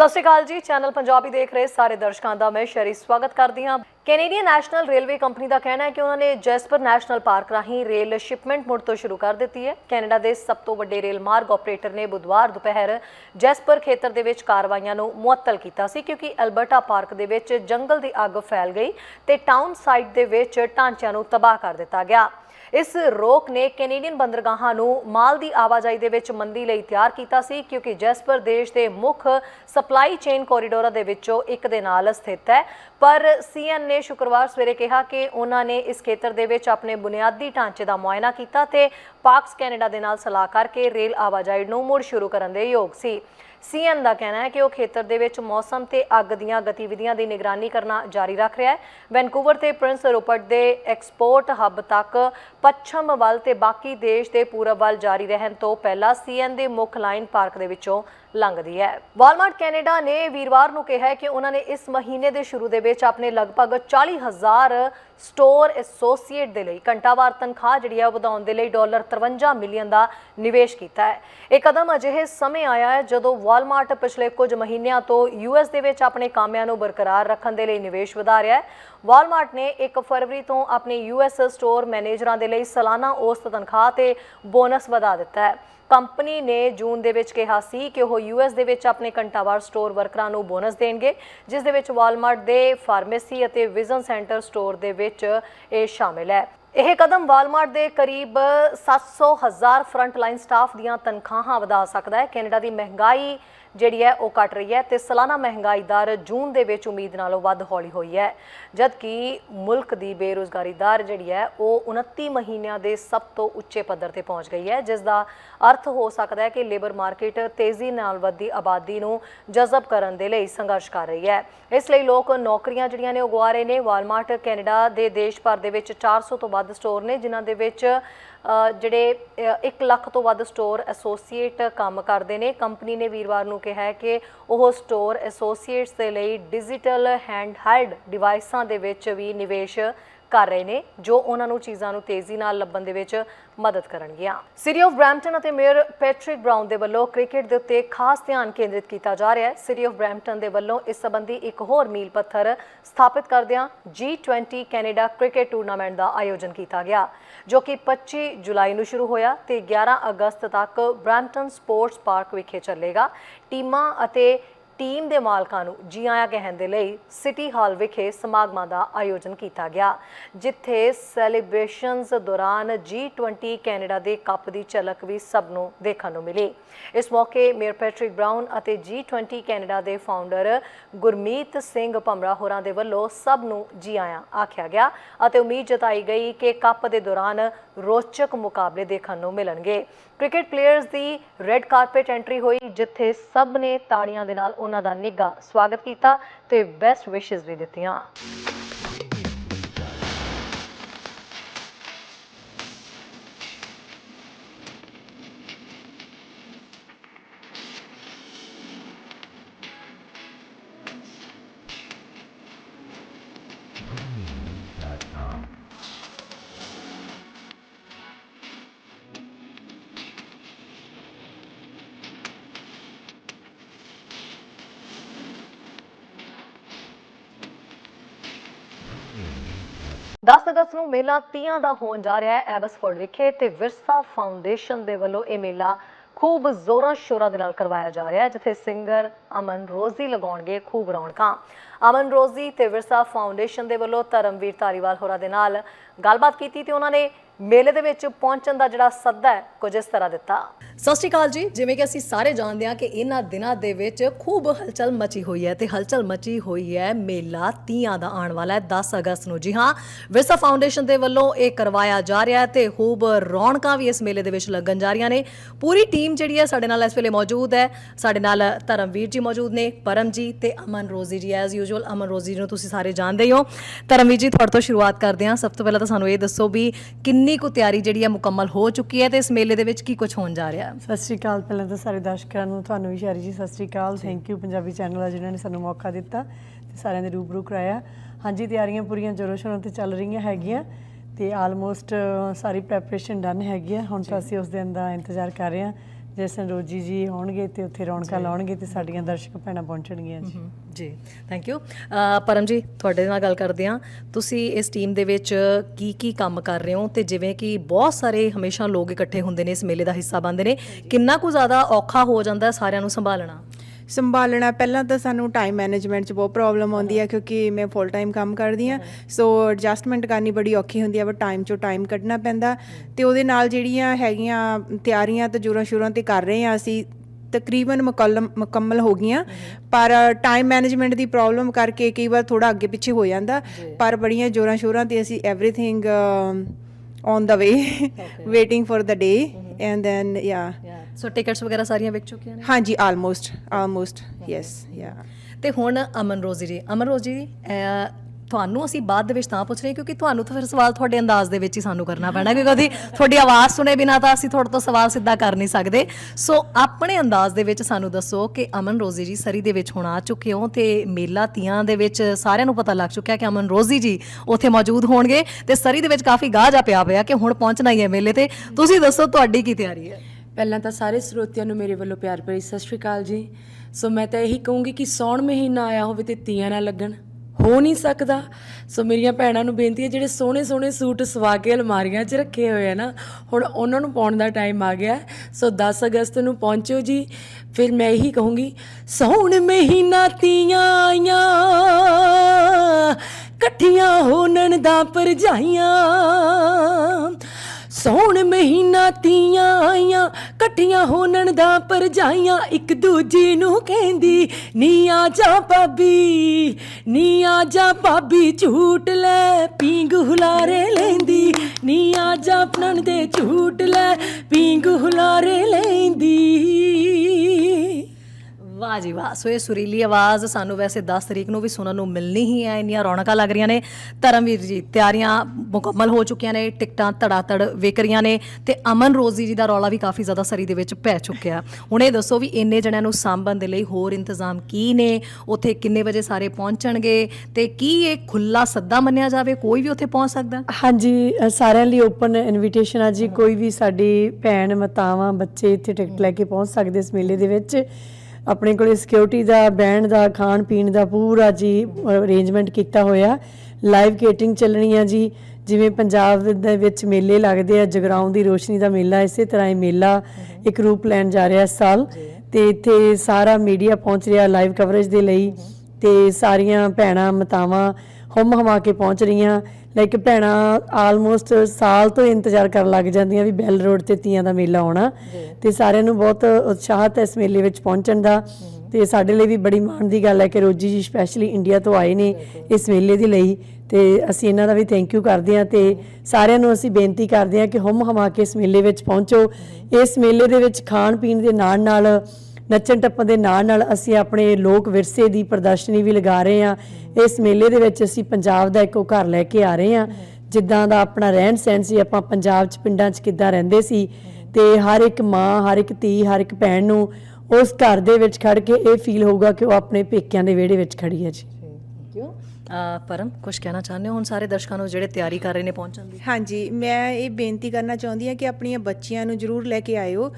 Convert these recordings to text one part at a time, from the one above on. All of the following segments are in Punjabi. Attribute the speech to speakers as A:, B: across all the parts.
A: ਸਤਿ ਸ਼੍ਰੀ ਅਕਾਲ ਜੀ, ਚੈਨਲ ਪੰਜਾਬੀ ਦੇਖ ਰਹੇ ਸਾਰੇ ਦਰਸ਼ਕਾਂ ਦਾ ਮੈਂ ਸ਼ਰੀ ਸਵਾਗਤ ਕਰਦੀ ਹਾਂ। ਕੈਨੇਡੀਅਨ ਨੈਸ਼ਨਲ ਰੇਲਵੇ ਕੰਪਨੀ ਦਾ ਕਹਿਣਾ ਹੈ ਕਿ ਉਹਨਾਂ ਨੇ ਜੈਸਪਰ ਨੈਸ਼ਨਲ ਪਾਰਕ ਰਾਹੀਂ ਰੇਲ ਸ਼ਿਪਮੈਂਟ ਮੁੜ ਤੋਂ ਸ਼ੁਰੂ ਕਰ ਦਿੱਤੀ ਹੈ। ਕੈਨੇਡਾ ਦੇ ਸਭ ਤੋਂ ਵੱਡੇ ਰੇਲ ਮਾਰਗ ਆਪਰੇਟਰ ਨੇ ਬੁੱਧਵਾਰ ਦੁਪਹਿਰ ਜੈਸਪਰ ਖੇਤਰ ਦੇ ਵਿੱਚ ਕਾਰਵਾਈਆਂ ਨੂੰ ਮੁਅੱਤਲ ਕੀਤਾ ਸੀ ਕਿਉਂਕਿ ਅਲਬਰਟਾ ਪਾਰਕ ਦੇ ਵਿੱਚ ਜੰਗਲ ਦੀ ਅੱਗ ਫੈਲ ਗਈ ਤੇ ਟਾਊਨ ਸਾਈਟ ਦੇ ਵਿੱਚ ਢਾਂਚਿਆਂ ਨੂੰ ਤਬਾਹ ਕਰ ਦਿੱਤਾ ਗਿਆ। ਇਸ ਰੋਕ ਨੇ ਕੈਨੇਡੀਅਨ ਬੰਦਰਗਾਹਾਂ ਨੂੰ ਮਾਲ ਦੀ ਆਵਾਜਾਈ ਦੇ ਵਿੱਚ ਮੰਦੀ ਲਈ ਤਿਆਰ ਕੀਤਾ ਸੀ, ਕਿਉਂਕਿ ਜੈਸਪਰ ਦੇਸ਼ ਦੇ ਮੁੱਖ ਸਪਲਾਈ ਚੇਨ ਕੋਰੀਡੋਰਾਂ ਦੇ ਵਿੱਚੋਂ ਇੱਕ ਦੇ ਨਾਲ ਸਥਿਤ ਹੈ। ਪਰ ਸੀਐਨ ਨੇ ਸ਼ੁੱਕਰਵਾਰ ਸਵੇਰੇ ਕਿਹਾ ਕਿ ਉਹਨਾਂ ਨੇ ਇਸ ਖੇਤਰ ਦੇ ਵਿੱਚ ਆਪਣੇ ਬੁਨਿਆਦੀ ਢਾਂਚੇ ਦਾ ਮੁਆਇਨਾ ਕੀਤਾ ਤੇ ਪਾਰਕਸ ਕੈਨੇਡਾ ਦੇ ਨਾਲ ਸਲਾਹ ਕਰਕੇ ਰੇਲ ਆਵਾਜਾਈ ਨੂੰ ਮੁੜ ਸ਼ੁਰੂ ਕਰਨ ਦੇ ਯੋਗ ਸੀ। ਸੀਐਨ ਦਾ ਕਹਿਣਾ ਹੈ ਕਿ ਉਹ ਖੇਤਰ ਦੇ ਵਿੱਚ ਮੌਸਮ ਤੇ ਅੱਗ ਦੀਆਂ ਗਤੀਵਿਧੀਆਂ ਦੀ ਨਿਗਰਾਨੀ ਕਰਨਾ ਜਾਰੀ ਰੱਖ ਰਿਹਾ ਹੈ। ਵੈਨਕੂਵਰ ਤੇ ਪ੍ਰਿੰਸ ਰੋਪਰਟ ਦੇ ਐਕਸਪੋਰਟ ਹੱਬ ਤੱਕ ਪੱਛਮ ਵੱਲ ਤੇ ਬਾਕੀ ਦੇਸ਼ ਦੇ ਪੂਰਬ ਵੱਲ ਜਾਰੀ ਰਹਿਣ ਤੋਂ ਪਹਿਲਾਂ ਸੀਐਨ ਦੇ ਮੁੱਖ ਲਾਈਨ ਪਾਰਕ ਦੇ ਵਿੱਚੋਂ ਲੰਘਦੀ ਹੈ। ਵਾਲਮਾਰਟ ਕੈਨੇਡਾ ਨੇ ਵੀਰਵਾਰ ਨੂੰ ਕਿਹਾ ਕਿ ਉਹਨਾਂ ਨੇ ਇਸ ਮਹੀਨੇ ਦੇ ਸ਼ੁਰੂ ਦੇ ਵਿੱਚ ਆਪਣੇ ਲਗਭਗ 40000 ਸਟੋਰ ਐਸੋਸੀਏਟ ਦੇ ਲਈ ਘੰਟਾਵਾਰ ਤਨਖਾਹ ਜਿਹੜੀ ਹੈ ਉਹ ਵਧਾਉਣ ਦੇ ਲਈ ਡਾਲਰ 53 ਮਿਲੀਅਨ ਦਾ ਨਿਵੇਸ਼ ਕੀਤਾ ਹੈ। ਇਹ ਕਦਮ ਅਜਿਹੇ ਸਮੇਂ ਆਇਆ ਹੈ ਜਦੋਂ ਵਾਲਮਾਰਟ ਪਿਛਲੇ ਕੁਝ ਮਹੀਨਿਆਂ ਤੋਂ ਯੂਐਸ ਦੇ ਵਿੱਚ ਆਪਣੇ ਕਾਮਿਆਂ ਨੂੰ ਬਰਕਰਾਰ ਰੱਖਣ ਦੇ ਲਈ ਨਿਵੇਸ਼ ਵਧਾ ਰਿਹਾ ਹੈ। ਵਾਲਮਾਰਟ ਨੇ 1 ਫਰਵਰੀ ਤੋਂ ਆਪਣੇ ਯੂਐਸ ਸਟੋਰ ਮੈਨੇਜਰਾਂ ਦੇ ਲਈ ਸਾਲਾਨਾ ਔਸਤ ਤਨਖਾਹ ਤੇ ਬੋਨਸ ਵਧਾ ਦਿੱਤਾ ਹੈ। ਕੰਪਨੀ ਨੇ ਜੂਨ ਦੇ ਵਿੱਚ ਕਿਹਾ ਸੀ ਕਿ ਉਹ ਯੂਐਸ ਦੇ ਵਿੱਚ ਆਪਣੇ ਘੰਟਾਵਾਰ ਸਟੋਰ ਵਰਕਰਾਂ ਨੂੰ ਬੋਨਸ ਦੇਣਗੇ, ਜਿਸ ਦੇ ਵਿੱਚ ਵਾਲਮਾਰਟ ਦੇ ਫਾਰਮੇਸੀ ਅਤੇ ਵਿਜ਼ਨ ਸੈਂਟਰ ਸਟੋਰ ਦੇ ਵਿੱਚ ਇਹ ਸ਼ਾਮਿਲ ਹੈ। ਇਹ ਕਦਮ ਵਾਲਮਾਰਟ ਦੇ ਕਰੀਬ 700 ਹਜ਼ਾਰ ਫਰੰਟ ਲਾਈਨ ਸਟਾਫ ਦੀਆਂ ਤਨਖਾਹਾਂ ਵਧਾ ਸਕਦਾ ਹੈ। ਕੈਨੇਡਾ ਦੀ ਮਹਿੰਗਾਈ ਜਿਹੜੀ ਹੈ ਉਹ ਘਟ ਰਹੀ ਹੈ ਤੇ ਸਾਲਾਨਾ ਮਹਿੰਗਾਈ ਦਰ ਜੂਨ ਦੇ ਵਿੱਚ ਉਮੀਦ ਨਾਲੋਂ ਵੱਧ ਹੌਲੀ ਹੋਈ ਹੈ, ਜਦਕਿ ਮੁਲਕ ਦੀ ਬੇਰੋਜ਼ਗਾਰੀ ਦਰ ਜਿਹੜੀ ਹੈ ਉਹ 29 ਮਹੀਨਿਆਂ ਦੇ ਸਭ ਤੋਂ ਉੱਚੇ ਪੱਧਰ ਤੇ ਪਹੁੰਚ ਗਈ ਹੈ ਜਿਸ ਦਾ ਅਰਥ ਹੋ ਸਕਦਾ ਹੈ ਕਿ ਲੇਬਰ ਮਾਰਕੀਟ ਤੇਜ਼ੀ ਨਾਲ ਵੱਧਦੀ ਆਬਾਦੀ ਨੂੰ ਜਜ਼ਬ ਕਰਨ ਦੇ ਲਈ ਸੰਘਰਸ਼ ਕਰ ਰਹੀ ਹੈ। ਇਸ ਲਈ ਲੋਕ ਨੌਕਰੀਆਂ ਜਿਹੜੀਆਂ ਨੇ ਉਗਵਾ ਰਹੇ ਨੇ। ਵਾਲਮਾਰਟ ਕੈਨੇਡਾ ਦੇ ਦੇਸ਼ ਭਰ ਦੇ ਵਿੱਚ 400 ਤੋਂ ਵੱਧ ਸਟੋਰ ਨੇ, ਜਿਨ੍ਹਾਂ ਦੇ ਵਿੱਚ ਜਿਹੜੇ 1 ਲੱਖ ਤੋਂ ਵੱਧ ਸਟੋਰ ਐਸੋਸੀਏਟ ਕੰਮ ਕਰਦੇ ਨੇ। ਕੰਪਨੀ ਨੇ ਵੀਰਵਾਰ ਨੂੰ ਕਿਹਾ ਹੈ ਕਿ ਉਹ ਸਟੋਰ ਐਸੋਸੀਏਟਸ ਦੇ ਲਈ ਡਿਜੀਟਲ ਹੈਂਡਹੈਲਡ ਡਿਵਾਈਸਾਂ ਦੇ ਵਿੱਚ ਵੀ ਨਿਵੇਸ਼ ਕਰ ਰਹੇ ਨੇ, ਜੋ ਉਹਨਾਂ ਨੂੰ ਚੀਜ਼ਾਂ ਨੂੰ ਤੇਜ਼ੀ ਨਾਲ ਲੱਭਣ ਦੇ ਵਿੱਚ ਮਦਦ ਕਰਨਗੀਆਂ ਸਿਟੀ ਆਫ ਬ੍ਰੈਂਪਟਨ ਅਤੇ ਮੇਅਰ ਪੈਟ੍ਰਿਕ ਬ੍ਰਾਊਨ ਦੇ ਵੱਲੋਂ ਕ੍ਰਿਕਟ ਦੇ ਉੱਤੇ ਖਾਸ ਧਿਆਨ ਕੇਂਦਰਿਤ ਕੀਤਾ ਜਾ ਰਿਹਾ ਹੈ। ਸਿਟੀ ਆਫ ਬ੍ਰੈਂਪਟਨ ਦੇ ਵੱਲੋਂ ਇਸ ਸੰਬੰਧੀ ਇੱਕ ਹੋਰ ਮੀਲ ਪੱਥਰ ਸਥਾਪਿਤ ਕਰਦਿਆਂ G20 ਕੈਨੇਡਾ ਕ੍ਰਿਕਟ ਟੂਰਨਾਮੈਂਟ ਦਾ ਆਯੋਜਨ ਕੀਤਾ ਗਿਆ, ਜੋ ਕਿ 25 ਜੁਲਾਈ ਨੂੰ ਸ਼ੁਰੂ ਹੋਇਆ ਤੇ 11 ਅਗਸਤ ਤੱਕ ਬ੍ਰੈਂਪਟਨ ਸਪੋਰਟਸ ਪਾਰਕ ਵਿਖੇ ਚੱਲੇਗਾ। ਟੀਮਾਂ ਅਤੇ ਟੀਮ ਦੇ ਮਾਲਕਾਂ ਨੂੰ ਜੀ ਆਇਆਂ ਕਹਿਣ ਦੇ ਲਈ ਸਿਟੀ ਹਾਲ ਵਿਖੇ ਸਮਾਗਮਾਂ ਦਾ ਆਯੋਜਨ ਕੀਤਾ ਗਿਆ, ਜਿੱਥੇ ਸੈਲੀਬ੍ਰੇਸ਼ਨਸ ਦੌਰਾਨ G20 ਕੈਨੇਡਾ ਦੇ ਕੱਪ ਦੀ ਝਲਕ ਵੀ ਸਭ ਨੂੰ ਦੇਖਣ ਨੂੰ ਮਿਲੀ। ਇਸ ਮੌਕੇ ਮੇਅਰ ਪੈਟ੍ਰਿਕ ਬ੍ਰਾਊਨ ਅਤੇ G20 ਕੈਨੇਡਾ ਦੇ ਫਾਊਂਡਰ ਗੁਰਮੀਤ ਸਿੰਘ ਭਮਰਾ ਹੋਰਾਂ ਦੇ ਵੱਲੋਂ ਸਭ ਨੂੰ ਜੀ ਆਇਆਂ ਆਖਿਆ ਗਿਆ ਅਤੇ ਉਮੀਦ ਜਤਾਈ ਗਈ ਕਿ ਕੱਪ ਦੇ ਦੌਰਾਨ ਰੋਚਕ ਮੁਕਾਬਲੇ ਦੇਖਣ ਨੂੰ ਮਿਲਣਗੇ। ਕ੍ਰਿਕਟ ਪਲੇਅਰਸ ਦੀ ਰੈੱਡ ਕਾਰਪੇਟ ਐਂਟਰੀ ਹੋਈ, ਜਿੱਥੇ ਸਭ ਨੇ ਤਾੜੀਆਂ ਦੇ ਨਾਲ ਉਹਨਾਂ ਦਾ ਨਿੱਘਾ ਸਵਾਗਤ ਕੀਤਾ ਤੇ ਬੈਸਟ ਵਿਸ਼ੇਸ ਵੀ ਦਿੱਤੀਆਂ। ਦਸ ਅਗਸਤ ਨੂੰ ਮੇਲਾ ਤੀਆਂ ਦਾ ਹੋਣ ਜਾ ਰਿਹਾ ਹੈ ਐਬਸਫੋਰਡ ਵਿਖੇ ਤੇ ਵਿਰਸਾ ਫਾਊਂਡੇਸ਼ਨ ਦੇ ਵੱਲੋਂ ਇਹ ਮੇਲਾ ਖੂਬ ਜ਼ੋਰਾਂ ਸ਼ੋਰਾਂ ਦੇ ਨਾਲ ਕਰਵਾਇਆ ਜਾ ਰਿਹਾ ਹੈ, ਜਿੱਥੇ ਸਿੰਗਰ ਅਮਨ ਰੋਜ਼ੀ ਲਗਾਉਣਗੇ ਖੂਬ ਰੌਣਕਾਂ। ਅਮਨ ਰੋਜ਼ੀ ਤੇ ਵਿਰਸਾ ਫਾਊਂਡੇਸ਼ਨ ਦੇ ਵੱਲੋਂ ਧਰਮਵੀਰ ਧਾਰੀਵਾਲ ਹੋਰਾਂ ਦੇ ਨਾਲ ਗੱਲਬਾਤ ਕੀਤੀ ਤੇ ਉਹਨਾਂ ਨੇ ਮੇਲੇ ਦੇ ਵਿੱਚ ਪਹੁੰਚਣ ਦਾ ਜਿਹੜਾ ਸੱਦਾ ਹੈ, ਕੁਝ ਇਸ ਤਰ੍ਹਾਂ ਦਿੱਤਾ। ਸਤਿ ਸ਼੍ਰੀ ਅਕਾਲ ਜੀ। ਜਿਵੇਂ ਕਿ ਅਸੀਂ ਸਾਰੇ ਜਾਣਦੇ ਹਾਂ ਕਿ ਇਹਨਾਂ ਦਿਨਾਂ ਦੇ ਵਿੱਚ ਖੂਬ ਹਲਚਲ ਮਚੀ ਹੋਈ ਹੈ ਤੇ ਹਲਚਲ ਮਚੀ ਹੋਈ ਹੈ ਮੇਲਾ ਤੀਆਂ ਦਾ ਆਉਣ ਵਾਲਾ ਹੈ 10 ਅਗਸਤ ਨੂੰ। ਜੀ ਹਾਂ, ਵਿਰਸਾ ਫਾਊਂਡੇਸ਼ਨ ਦੇ ਵੱਲੋਂ ਇਹ ਕਰਵਾਇਆ ਜਾ ਰਿਹਾ ਹੈ ਤੇ ਖੂਬ ਰੌਣਕਾਂ ਵੀ ਇਸ ਮੇਲੇ ਦੇ ਵਿੱਚ ਲੱਗਣ ਜਾ ਰਹੀਆਂ ਨੇ। ਪੂਰੀ ਟੀਮ ਜਿਹੜੀ ਹੈ ਸਾਡੇ ਨਾਲ ਇਸ ਵੇਲੇ ਮੌਜੂਦ ਹੈ। ਸਾਡੇ ਨਾਲ ਧਰਮਵੀਰ ਜੀ ਮੌਜੂਦ ਨੇ, ਪਰਮ ਜੀ ਤੇ ਅਮਨ ਰੋਜ਼ੀ ਜੀ। ਐਜ਼ ਯੂਜੂਅਲ ਅਮਨ ਰੋਜ਼ੀ ਨੂੰ ਤੁਸੀਂ ਸਾਰੇ ਜਾਣਦੇ ਹੀ ਹੋ। ਧਰਮਵੀਰ ਜੀ, ਤੁਹਾਡੇ ਤੋਂ ਸ਼ੁਰੂਆਤ ਕਰਦੇ ਹਾਂ। ਸਭ ਤੋਂ ਪਹਿਲਾਂ ਤਾਂ ਸਾਨੂੰ ਇਹ ਦੱਸੋ ਵੀ ਕਿੰਨੀ ਕੁ ਤਿਆਰੀ ਜਿਹੜੀ ਹੈ ਮੁਕੰਮਲ ਹੋ ਚੁੱਕੀ ਹੈ ਤੇ ਇਸ ਮੇਲੇ ਦੇ ਵਿੱਚ ਕੀ ਕੁਝ ਹੋਣ ਜਾ ਰਿਹਾ?
B: ਸਤਿ ਸ਼੍ਰੀ ਅਕਾਲ ਪਹਿਲਾਂ ਤਾਂ ਸਾਰੇ ਦਰਸ਼ਕਾਂ ਨੂੰ ਤੁਹਾਨੂੰ ਵੀ ਸ਼ਾਰੀ ਜੀ ਸਤਿ ਸ਼੍ਰੀ ਅਕਾਲ। ਥੈਂਕ ਯੂ ਪੰਜਾਬੀ ਚੈਨਲ ਆ ਜਿਨ੍ਹਾਂ ਨੇ ਸਾਨੂੰ ਮੌਕਾ ਦਿੱਤਾ ਤੇ ਸਾਰਿਆਂ ਦੇ ਰੂਬਰੂ ਕਰਾਇਆ। ਹਾਂਜੀ ਤਿਆਰੀਆਂ ਪੂਰੀਆਂ ਜੋਰੋ ਸ਼ੋਰਾਂ ਤੇ ਚੱਲ ਰਹੀਆਂ ਹੈਗੀਆਂ ਤੇ ਆਲਮੋਸਟ ਸਾਰੀ ਪ੍ਰੈਪਰੇਸ਼ਨ ਡਨ ਹੈਗੀ ਆ। ਹੁਣ ਤਾਂ ਅਸੀਂ ਉਸ ਦਿਨ ਦਾ ਇੰਤਜ਼ਾਰ ਕਰ ਰਹੇ ਹਾਂ ਜਿਸ ਦਿਨ ਰੋਜੀ ਜੀ ਆਉਣਗੇ ਤੇ ਉੱਥੇ ਰੌਣਕਾਂ ਲਾਉਣਗੇ ਤੇ ਸਾਡੀਆਂ ਦਰਸ਼ਕ ਭੈਣਾਂ ਪਹੁੰਚਣਗੀਆਂ ਜੀ।
A: ਜੀ ਥੈਂਕ ਯੂ ਪਰਮ ਜੀ ਤੁਹਾਡੇ ਨਾਲ ਗੱਲ ਕਰਦੇ ਹਾਂ। ਤੁਸੀਂ ਇਸ ਟੀਮ ਦੇ ਵਿੱਚ ਕੀ ਕੀ ਕੰਮ ਕਰ ਰਹੇ ਹੋ? ਤੇ ਜਿਵੇਂ ਕਿ ਬਹੁਤ ਸਾਰੇ ਹਮੇਸ਼ਾ ਲੋਕ ਇਕੱਠੇ ਹੁੰਦੇ ਨੇ ਇਸ ਮੇਲੇ ਦਾ ਹਿੱਸਾ ਬਣਦੇ ਨੇ। ਕਿੰਨਾ ਕੁ ਜ਼ਿਆਦਾ ਔਖਾ ਹੋ ਜਾਂਦਾ ਸਾਰਿਆਂ ਨੂੰ ਸੰਭਾਲਣਾ?
C: ਸੰਭਾਲਣਾ ਪਹਿਲਾਂ ਤਾਂ ਸਾਨੂੰ ਟਾਈਮ ਮੈਨੇਜਮੈਂਟ 'ਚ ਬਹੁਤ ਪ੍ਰੋਬਲਮ ਆਉਂਦੀ ਹੈ ਕਿਉਂਕਿ ਮੈਂ ਫੁੱਲ ਟਾਈਮ ਕੰਮ ਕਰਦੀ ਆ। ਸੋ ਐਡਜਸਟਮੈਂਟ ਕਰਨੀ ਬੜੀ ਔਖੀ ਹੁੰਦੀ ਆ ਬਟ ਟਾਈਮ 'ਚੋਂ ਟਾਈਮ ਕੱਢਣਾ ਪੈਂਦਾ। ਤੇ ਉਹਦੇ ਨਾਲ ਜਿਹੜੀਆਂ ਹੈਗੀਆਂ ਤਿਆਰੀਆਂ ਤੇ ਜੋਰਾਂ ਸ਼ੋਰਾਂ ਤੇ ਕਰ ਰਹੇ ਆ ਅਸੀਂ ਤਕਰੀਬਨ ਮੁਕੰਮਲ ਹੋ ਗਈਆਂ। ਪਰ ਟਾਈਮ ਮੈਨੇਜਮੈਂਟ ਦੀ ਪ੍ਰੋਬਲਮ ਕਰਕੇ ਕਈ ਵਾਰ ਥੋੜਾ ਅੱਗੇ ਪਿੱਛੇ ਹੋ ਜਾਂਦਾ। ਪਰ ਬੜੀਆਂ ਜੋਰਾਂ ਸ਼ੋਰਾਂ ਤੇ ਅਸੀਂ everything on the way waiting for the day and then yeah
A: so tickets ਵਗੈਰਾ ਸਾਰੀਆਂ ਵਿਕ ਚੁੱਕੀਆਂ ਨੇ?
C: ਹਾਂਜੀ ਆਲਮੋਸਟ ਆਲਮੋਸਟ ਯੈਸ ਯਾ
A: ਤੇ ਹੁਣ ਅਮਨ ਰੋਜ਼ੀ ਜੀ ਅਮਨ ਰੋਜ਼ੀ ਜੀ ਤੁਹਾਨੂੰ ਅਸੀਂ ਬਾਅਦ ਦੇ ਵਿੱਚ ਤਾਂ ਪੁੱਛ ਰਹੇ ਕਿਉਂਕਿ ਤੁਹਾਨੂੰ ਤਾਂ ਫਿਰ ਸਵਾਲ ਤੁਹਾਡੇ ਅੰਦਾਜ਼ ਦੇ ਵਿੱਚ ਹੀ ਸਾਨੂੰ ਕਰਨਾ ਪੈਣਾ ਕਿਉਂਕਿ ਉਹਦੀ ਤੁਹਾਡੀ ਆਵਾਜ਼ ਸੁਣੇ ਬਿਨਾ ਤਾਂ ਅਸੀਂ ਤੁਹਾਡੇ ਤੋਂ ਸਵਾਲ ਸਿੱਧਾ ਕਰ ਨਹੀਂ ਸਕਦੇ। ਸੋ ਆਪਣੇ ਅੰਦਾਜ਼ ਦੇ ਵਿੱਚ ਸਾਨੂੰ ਦੱਸੋ ਕਿ ਅਮਨ ਰੋਜ਼ੀ ਜੀ ਸਰੀ ਦੇ ਵਿੱਚ ਹੁਣ ਆ ਚੁੱਕੇ ਹੋ ਤੇ ਮੇਲਾ ਤੀਆਂ ਦੇ ਵਿੱਚ ਸਾਰਿਆਂ ਨੂੰ ਪਤਾ ਲੱਗ ਚੁੱਕਿਆ ਕਿ ਅਮਨ ਰੋਜ਼ੀ ਜੀ ਉੱਥੇ ਮੌਜੂਦ ਹੋਣਗੇ ਤੇ ਸਰੀ ਦੇ ਵਿੱਚ ਕਾਫੀ ਗਾਹ ਜਾ ਪਿਆ ਪਿਆ ਕਿ ਹੁਣ ਪਹੁੰਚਣਾ ਹੀ ਹੈ ਮੇਲੇ ਤੇ। ਤੁਸੀਂ ਦੱਸੋ ਤੁਹਾਡੀ ਕੀ ਤਿਆਰੀ ਹੈ?
D: ਪਹਿਲਾਂ ਤਾਂ ਸਾਰੇ ਸਰੋਤਿਆਂ ਨੂੰ ਮੇਰੇ ਵੱਲੋਂ ਪਿਆਰ ਭਰੀ ਸਤਿ ਸ਼੍ਰੀ ਅਕਾਲ ਜੀ। ਸੋ ਮੈਂ ਤਾਂ ਇਹੀ ਕਹੂੰਗੀ ਕਿ ਸੌਣ ਮਹੀਨਾ ਆਇਆ ਹੋਵੇ ਤੇ ਤੀਆਂ ਨਾ ਲੱਗਣ। ਹੋ ਨਹੀਂ ਸਕਦਾ। ਸੋ ਮੇਰੀਆਂ ਭੈਣਾਂ ਨੂੰ ਬੇਨਤੀ ਹੈ, ਜਿਹੜੇ ਸੋਹਣੇ ਸੋਹਣੇ ਸੂਟ ਸਵਾ ਕੇ ਅਲਮਾਰੀਆਂ 'ਚ ਰੱਖੇ ਹੋਏ ਆ ਨਾ, ਹੁਣ ਉਹਨਾਂ ਨੂੰ ਪਾਉਣ ਦਾ ਟਾਈਮ ਆ ਗਿਆ। ਸੋ 10 ਅਗਸਤ ਨੂੰ ਪਹੁੰਚੋ ਜੀ। ਫਿਰ ਮੈਂ ਇਹੀ ਕਹੂੰਗੀ, ਸੌਣ ਮਹੀਨਾ ਤੀਆਂ ਆਈਆਂ, ਇਕੱਠੀਆਂ ਹੋਣਨ ਦਾ ਪਰਜਾਈਆਂ। ਸੌਣ ਮਹੀਨਾ ਤੀਆਂ ਆਈਆਂ ਇਕੱਠੀਆਂ ਹੋਣਨ ਦਾ ਪਰਜਾਈਆਂ, ਇੱਕ ਦੂਜੀ ਨੂੰ ਕਹਿੰਦੀ ਨੀ ਆ ਜਾ ਭਾਬੀ ਨੀ ਆ ਜਾ ਭਾਬੀ ਝੂਟ ਲੈ ਪੀਂਗ ਹੁਲਾਰੇ ਲੈਂਦੀ ਨੀ ਆ ਜਾ ਆਪਣਨ ਦੇ ਝੂਟ ਲੈ ਪੀਂਗ ਹੁਲਾਰੇ ਲੈਂਦੀ।
A: ਵਾਹ ਜੀ ਵਾਹ। ਸੋ ਇਹ ਸੁਰੀਲੀ ਆਵਾਜ਼ ਸਾਨੂੰ ਵੈਸੇ 10 ਤਰੀਕ ਨੂੰ ਵੀ ਸੁਣਨ ਨੂੰ ਮਿਲਣੀ ਹੀ ਹੈ। ਇੰਨੀਆਂ ਰੌਣਕਾਂ ਲੱਗ ਰਹੀਆਂ ਨੇ। ਧਰਮਵੀਰ ਜੀ, ਤਿਆਰੀਆਂ ਮੁਕੰਮਲ ਹੋ ਚੁੱਕੀਆਂ ਨੇ। ਟਿਕਟਾਂ ਧੜਾਧੜ ਵਿਕ ਰਹੀਆਂ ਨੇ ਤੇ ਅਮਨ ਰੋਜ਼ੀ ਜੀ ਦਾ ਰੌਲਾ ਵੀ ਕਾਫੀ ਜ਼ਿਆਦਾ ਸਰੀ ਦੇ ਵਿੱਚ ਪੈ ਚੁੱਕਿਆ। ਹੁਣ ਇਹ ਦੱਸੋ ਵੀ ਇੰਨੇ ਜਣਿਆਂ ਨੂੰ ਸਾਂਭਣ ਦੇ ਲਈ ਹੋਰ ਇੰਤਜ਼ਾਮ ਕੀ ਨੇ? ਉੱਥੇ ਕਿੰਨੇ ਵਜੇ ਸਾਰੇ ਪਹੁੰਚਣਗੇ ਤੇ ਕੀ ਇਹ ਖੁੱਲਾ ਸੱਦਾ ਮੰਨਿਆ ਜਾਵੇ? ਕੋਈ ਵੀ ਉੱਥੇ ਪਹੁੰਚ ਸਕਦਾ?
B: ਹਾਂਜੀ ਸਾਰਿਆਂ ਲਈ ਓਪਨ ਇਨਵੀਟੇਸ਼ਨ ਆ ਜੀ। ਕੋਈ ਵੀ ਸਾਡੀ ਭੈਣ, ਮਤਾਵਾਂ, ਬੱਚੇ ਇੱਥੇ ਟਿਕਟ ਲੈ ਕੇ ਪਹੁੰਚ ਸਕਦੇ ਇਸ ਮੇਲੇ ਦੇ ਵਿੱਚ। ਆਪਣੇ ਕੋਲੇ ਸਿਕਿਉਰਿਟੀ ਦਾ ਬੈਂਡ ਦਾ ਖਾਣ ਪੀਣ ਦਾ ਪੂਰਾ ਜੀ ਅਰੇਂਜਮੈਂਟ ਕੀਤਾ ਹੋਇਆ। ਲਾਈਵ ਕੇਟਰਿੰਗ ਚੱਲਣੀ ਆ ਜੀ। ਜਿਵੇਂ ਪੰਜਾਬ ਦੇ ਵਿੱਚ ਮੇਲੇ ਲੱਗਦੇ ਆ ਜਗਰਾਉਂ ਦੀ ਰੋਸ਼ਨੀ ਦਾ ਮੇਲਾ ਇਸੇ ਤਰ੍ਹਾਂ ਇਹ ਮੇਲਾ ਇੱਕ ਰੂਪ ਲੈਣ ਜਾ ਰਿਹਾ ਇਸ ਸਾਲ। ਤੇ ਇੱਥੇ ਸਾਰਾ ਮੀਡੀਆ ਪਹੁੰਚ ਰਿਹਾ ਲਾਈਵ ਕਵਰੇਜ ਦੇ ਲਈ ਤੇ ਸਾਰੀਆਂ ਭੈਣਾਂ ਮਤਾਵਾਂ ਹੁਮ ਹਮਾ ਕੇ ਪਹੁੰਚ ਰਹੀਆਂ। ਲਾਈਕ ਭੈਣਾਂ ਆਲਮੋਸਟ ਸਾਲ ਤੋਂ ਇੰਤਜ਼ਾਰ ਕਰਨ ਲੱਗ ਜਾਂਦੀਆਂ ਵੀ ਬੈਲ ਰੋਡ ਤੇ ਤੀਆਂ ਦਾ ਮੇਲਾ ਆਉਣਾ। ਤੇ ਸਾਰਿਆਂ ਨੂੰ ਬਹੁਤ ਉਤਸ਼ਾਹਤ ਹੈ ਇਸ ਮੇਲੇ ਵਿੱਚ ਪਹੁੰਚਣ ਦਾ। ਤੇ ਸਾਡੇ ਲਈ ਵੀ ਬੜੀ ਮਾਣ ਦੀ ਗੱਲ ਹੈ ਕਿ ਰੋਜੀ ਜੀ ਸਪੈਸ਼ਲੀ ਇੰਡੀਆ ਤੋਂ ਆਏ ਨੇ ਇਸ ਮੇਲੇ ਦੇ ਲਈ। ਤੇ ਅਸੀਂ ਇਹਨਾਂ ਦਾ ਵੀ ਥੈਂਕ ਯੂ ਕਰਦੇ ਹਾਂ ਤੇ ਸਾਰਿਆਂ ਨੂੰ ਅਸੀਂ ਬੇਨਤੀ ਕਰਦੇ ਹਾਂ ਕਿ ਹੁਮ ਹਮਾ ਕੇ ਇਸ ਮੇਲੇ ਵਿੱਚ ਪਹੁੰਚੋ। ਇਸ ਮੇਲੇ ਦੇ ਵਿੱਚ ਖਾਣ ਪੀਣ ਦੇ ਨਾਲ ਨਾਲ ਨੱਚਣ ਟੱਪਣ ਦੇ ਨਾਲ ਨਾਲ ਅਸੀਂ ਆਪਣੇ ਲੋਕ ਵਿਰਸੇ ਦੀ ਪ੍ਰਦਰਸ਼ਨੀ ਵੀ ਲਗਾ ਰਹੇ ਹਾਂ। ਇਸ ਮੇਲੇ ਦੇ ਵਿੱਚ ਅਸੀਂ ਪੰਜਾਬ ਦਾ ਇੱਕੋ ਘਰ ਲੈ ਕੇ ਆ ਰਹੇ ਹਾਂ। ਜਿੱਦਾਂ ਦਾ ਆਪਣਾ ਰਹਿਣ ਸਹਿਣ ਸੀ ਆਪਾਂ ਪੰਜਾਬ 'ਚ ਪਿੰਡਾਂ 'ਚ ਕਿੱਦਾਂ ਰਹਿੰਦੇ ਸੀ ਤੇ ਹਰ ਇੱਕ ਮਾਂ ਹਰ ਇੱਕ ਧੀ ਹਰ ਇੱਕ ਭੈਣ ਨੂੰ ਉਸ ਘਰ ਦੇ ਵਿੱਚ ਖੜ ਕੇ ਇਹ ਫੀਲ ਹੋਊਗਾ ਕਿ ਉਹ ਆਪਣੇ ਪੇਕਿਆਂ ਦੇ ਵਿਹੜੇ ਵਿੱਚ ਖੜੀ ਹੈ ਜੀ।
A: ਕਿਉਂ ਪਰਮ ਕੁਝ ਕਹਿਣਾ ਚਾਹੁੰਦੇ ਹੋ? ਹੁਣ ਸਾਰੇ ਦਰਸ਼ਕਾਂ ਨੂੰ ਜਿਹੜੇ ਤਿਆਰੀ ਕਰ ਰਹੇ ਨੇ ਪਹੁੰਚਣ ਦੀ।
C: ਹਾਂਜੀ ਮੈਂ ਇਹ ਬੇਨਤੀ ਕਰਨਾ ਚਾਹੁੰਦੀ ਹਾਂ ਕਿ ਆਪਣੀਆਂ ਬੱਚੀਆਂ ਨੂੰ ਜ਼ਰੂਰ ਲੈ ਕੇ ਆਇਓ।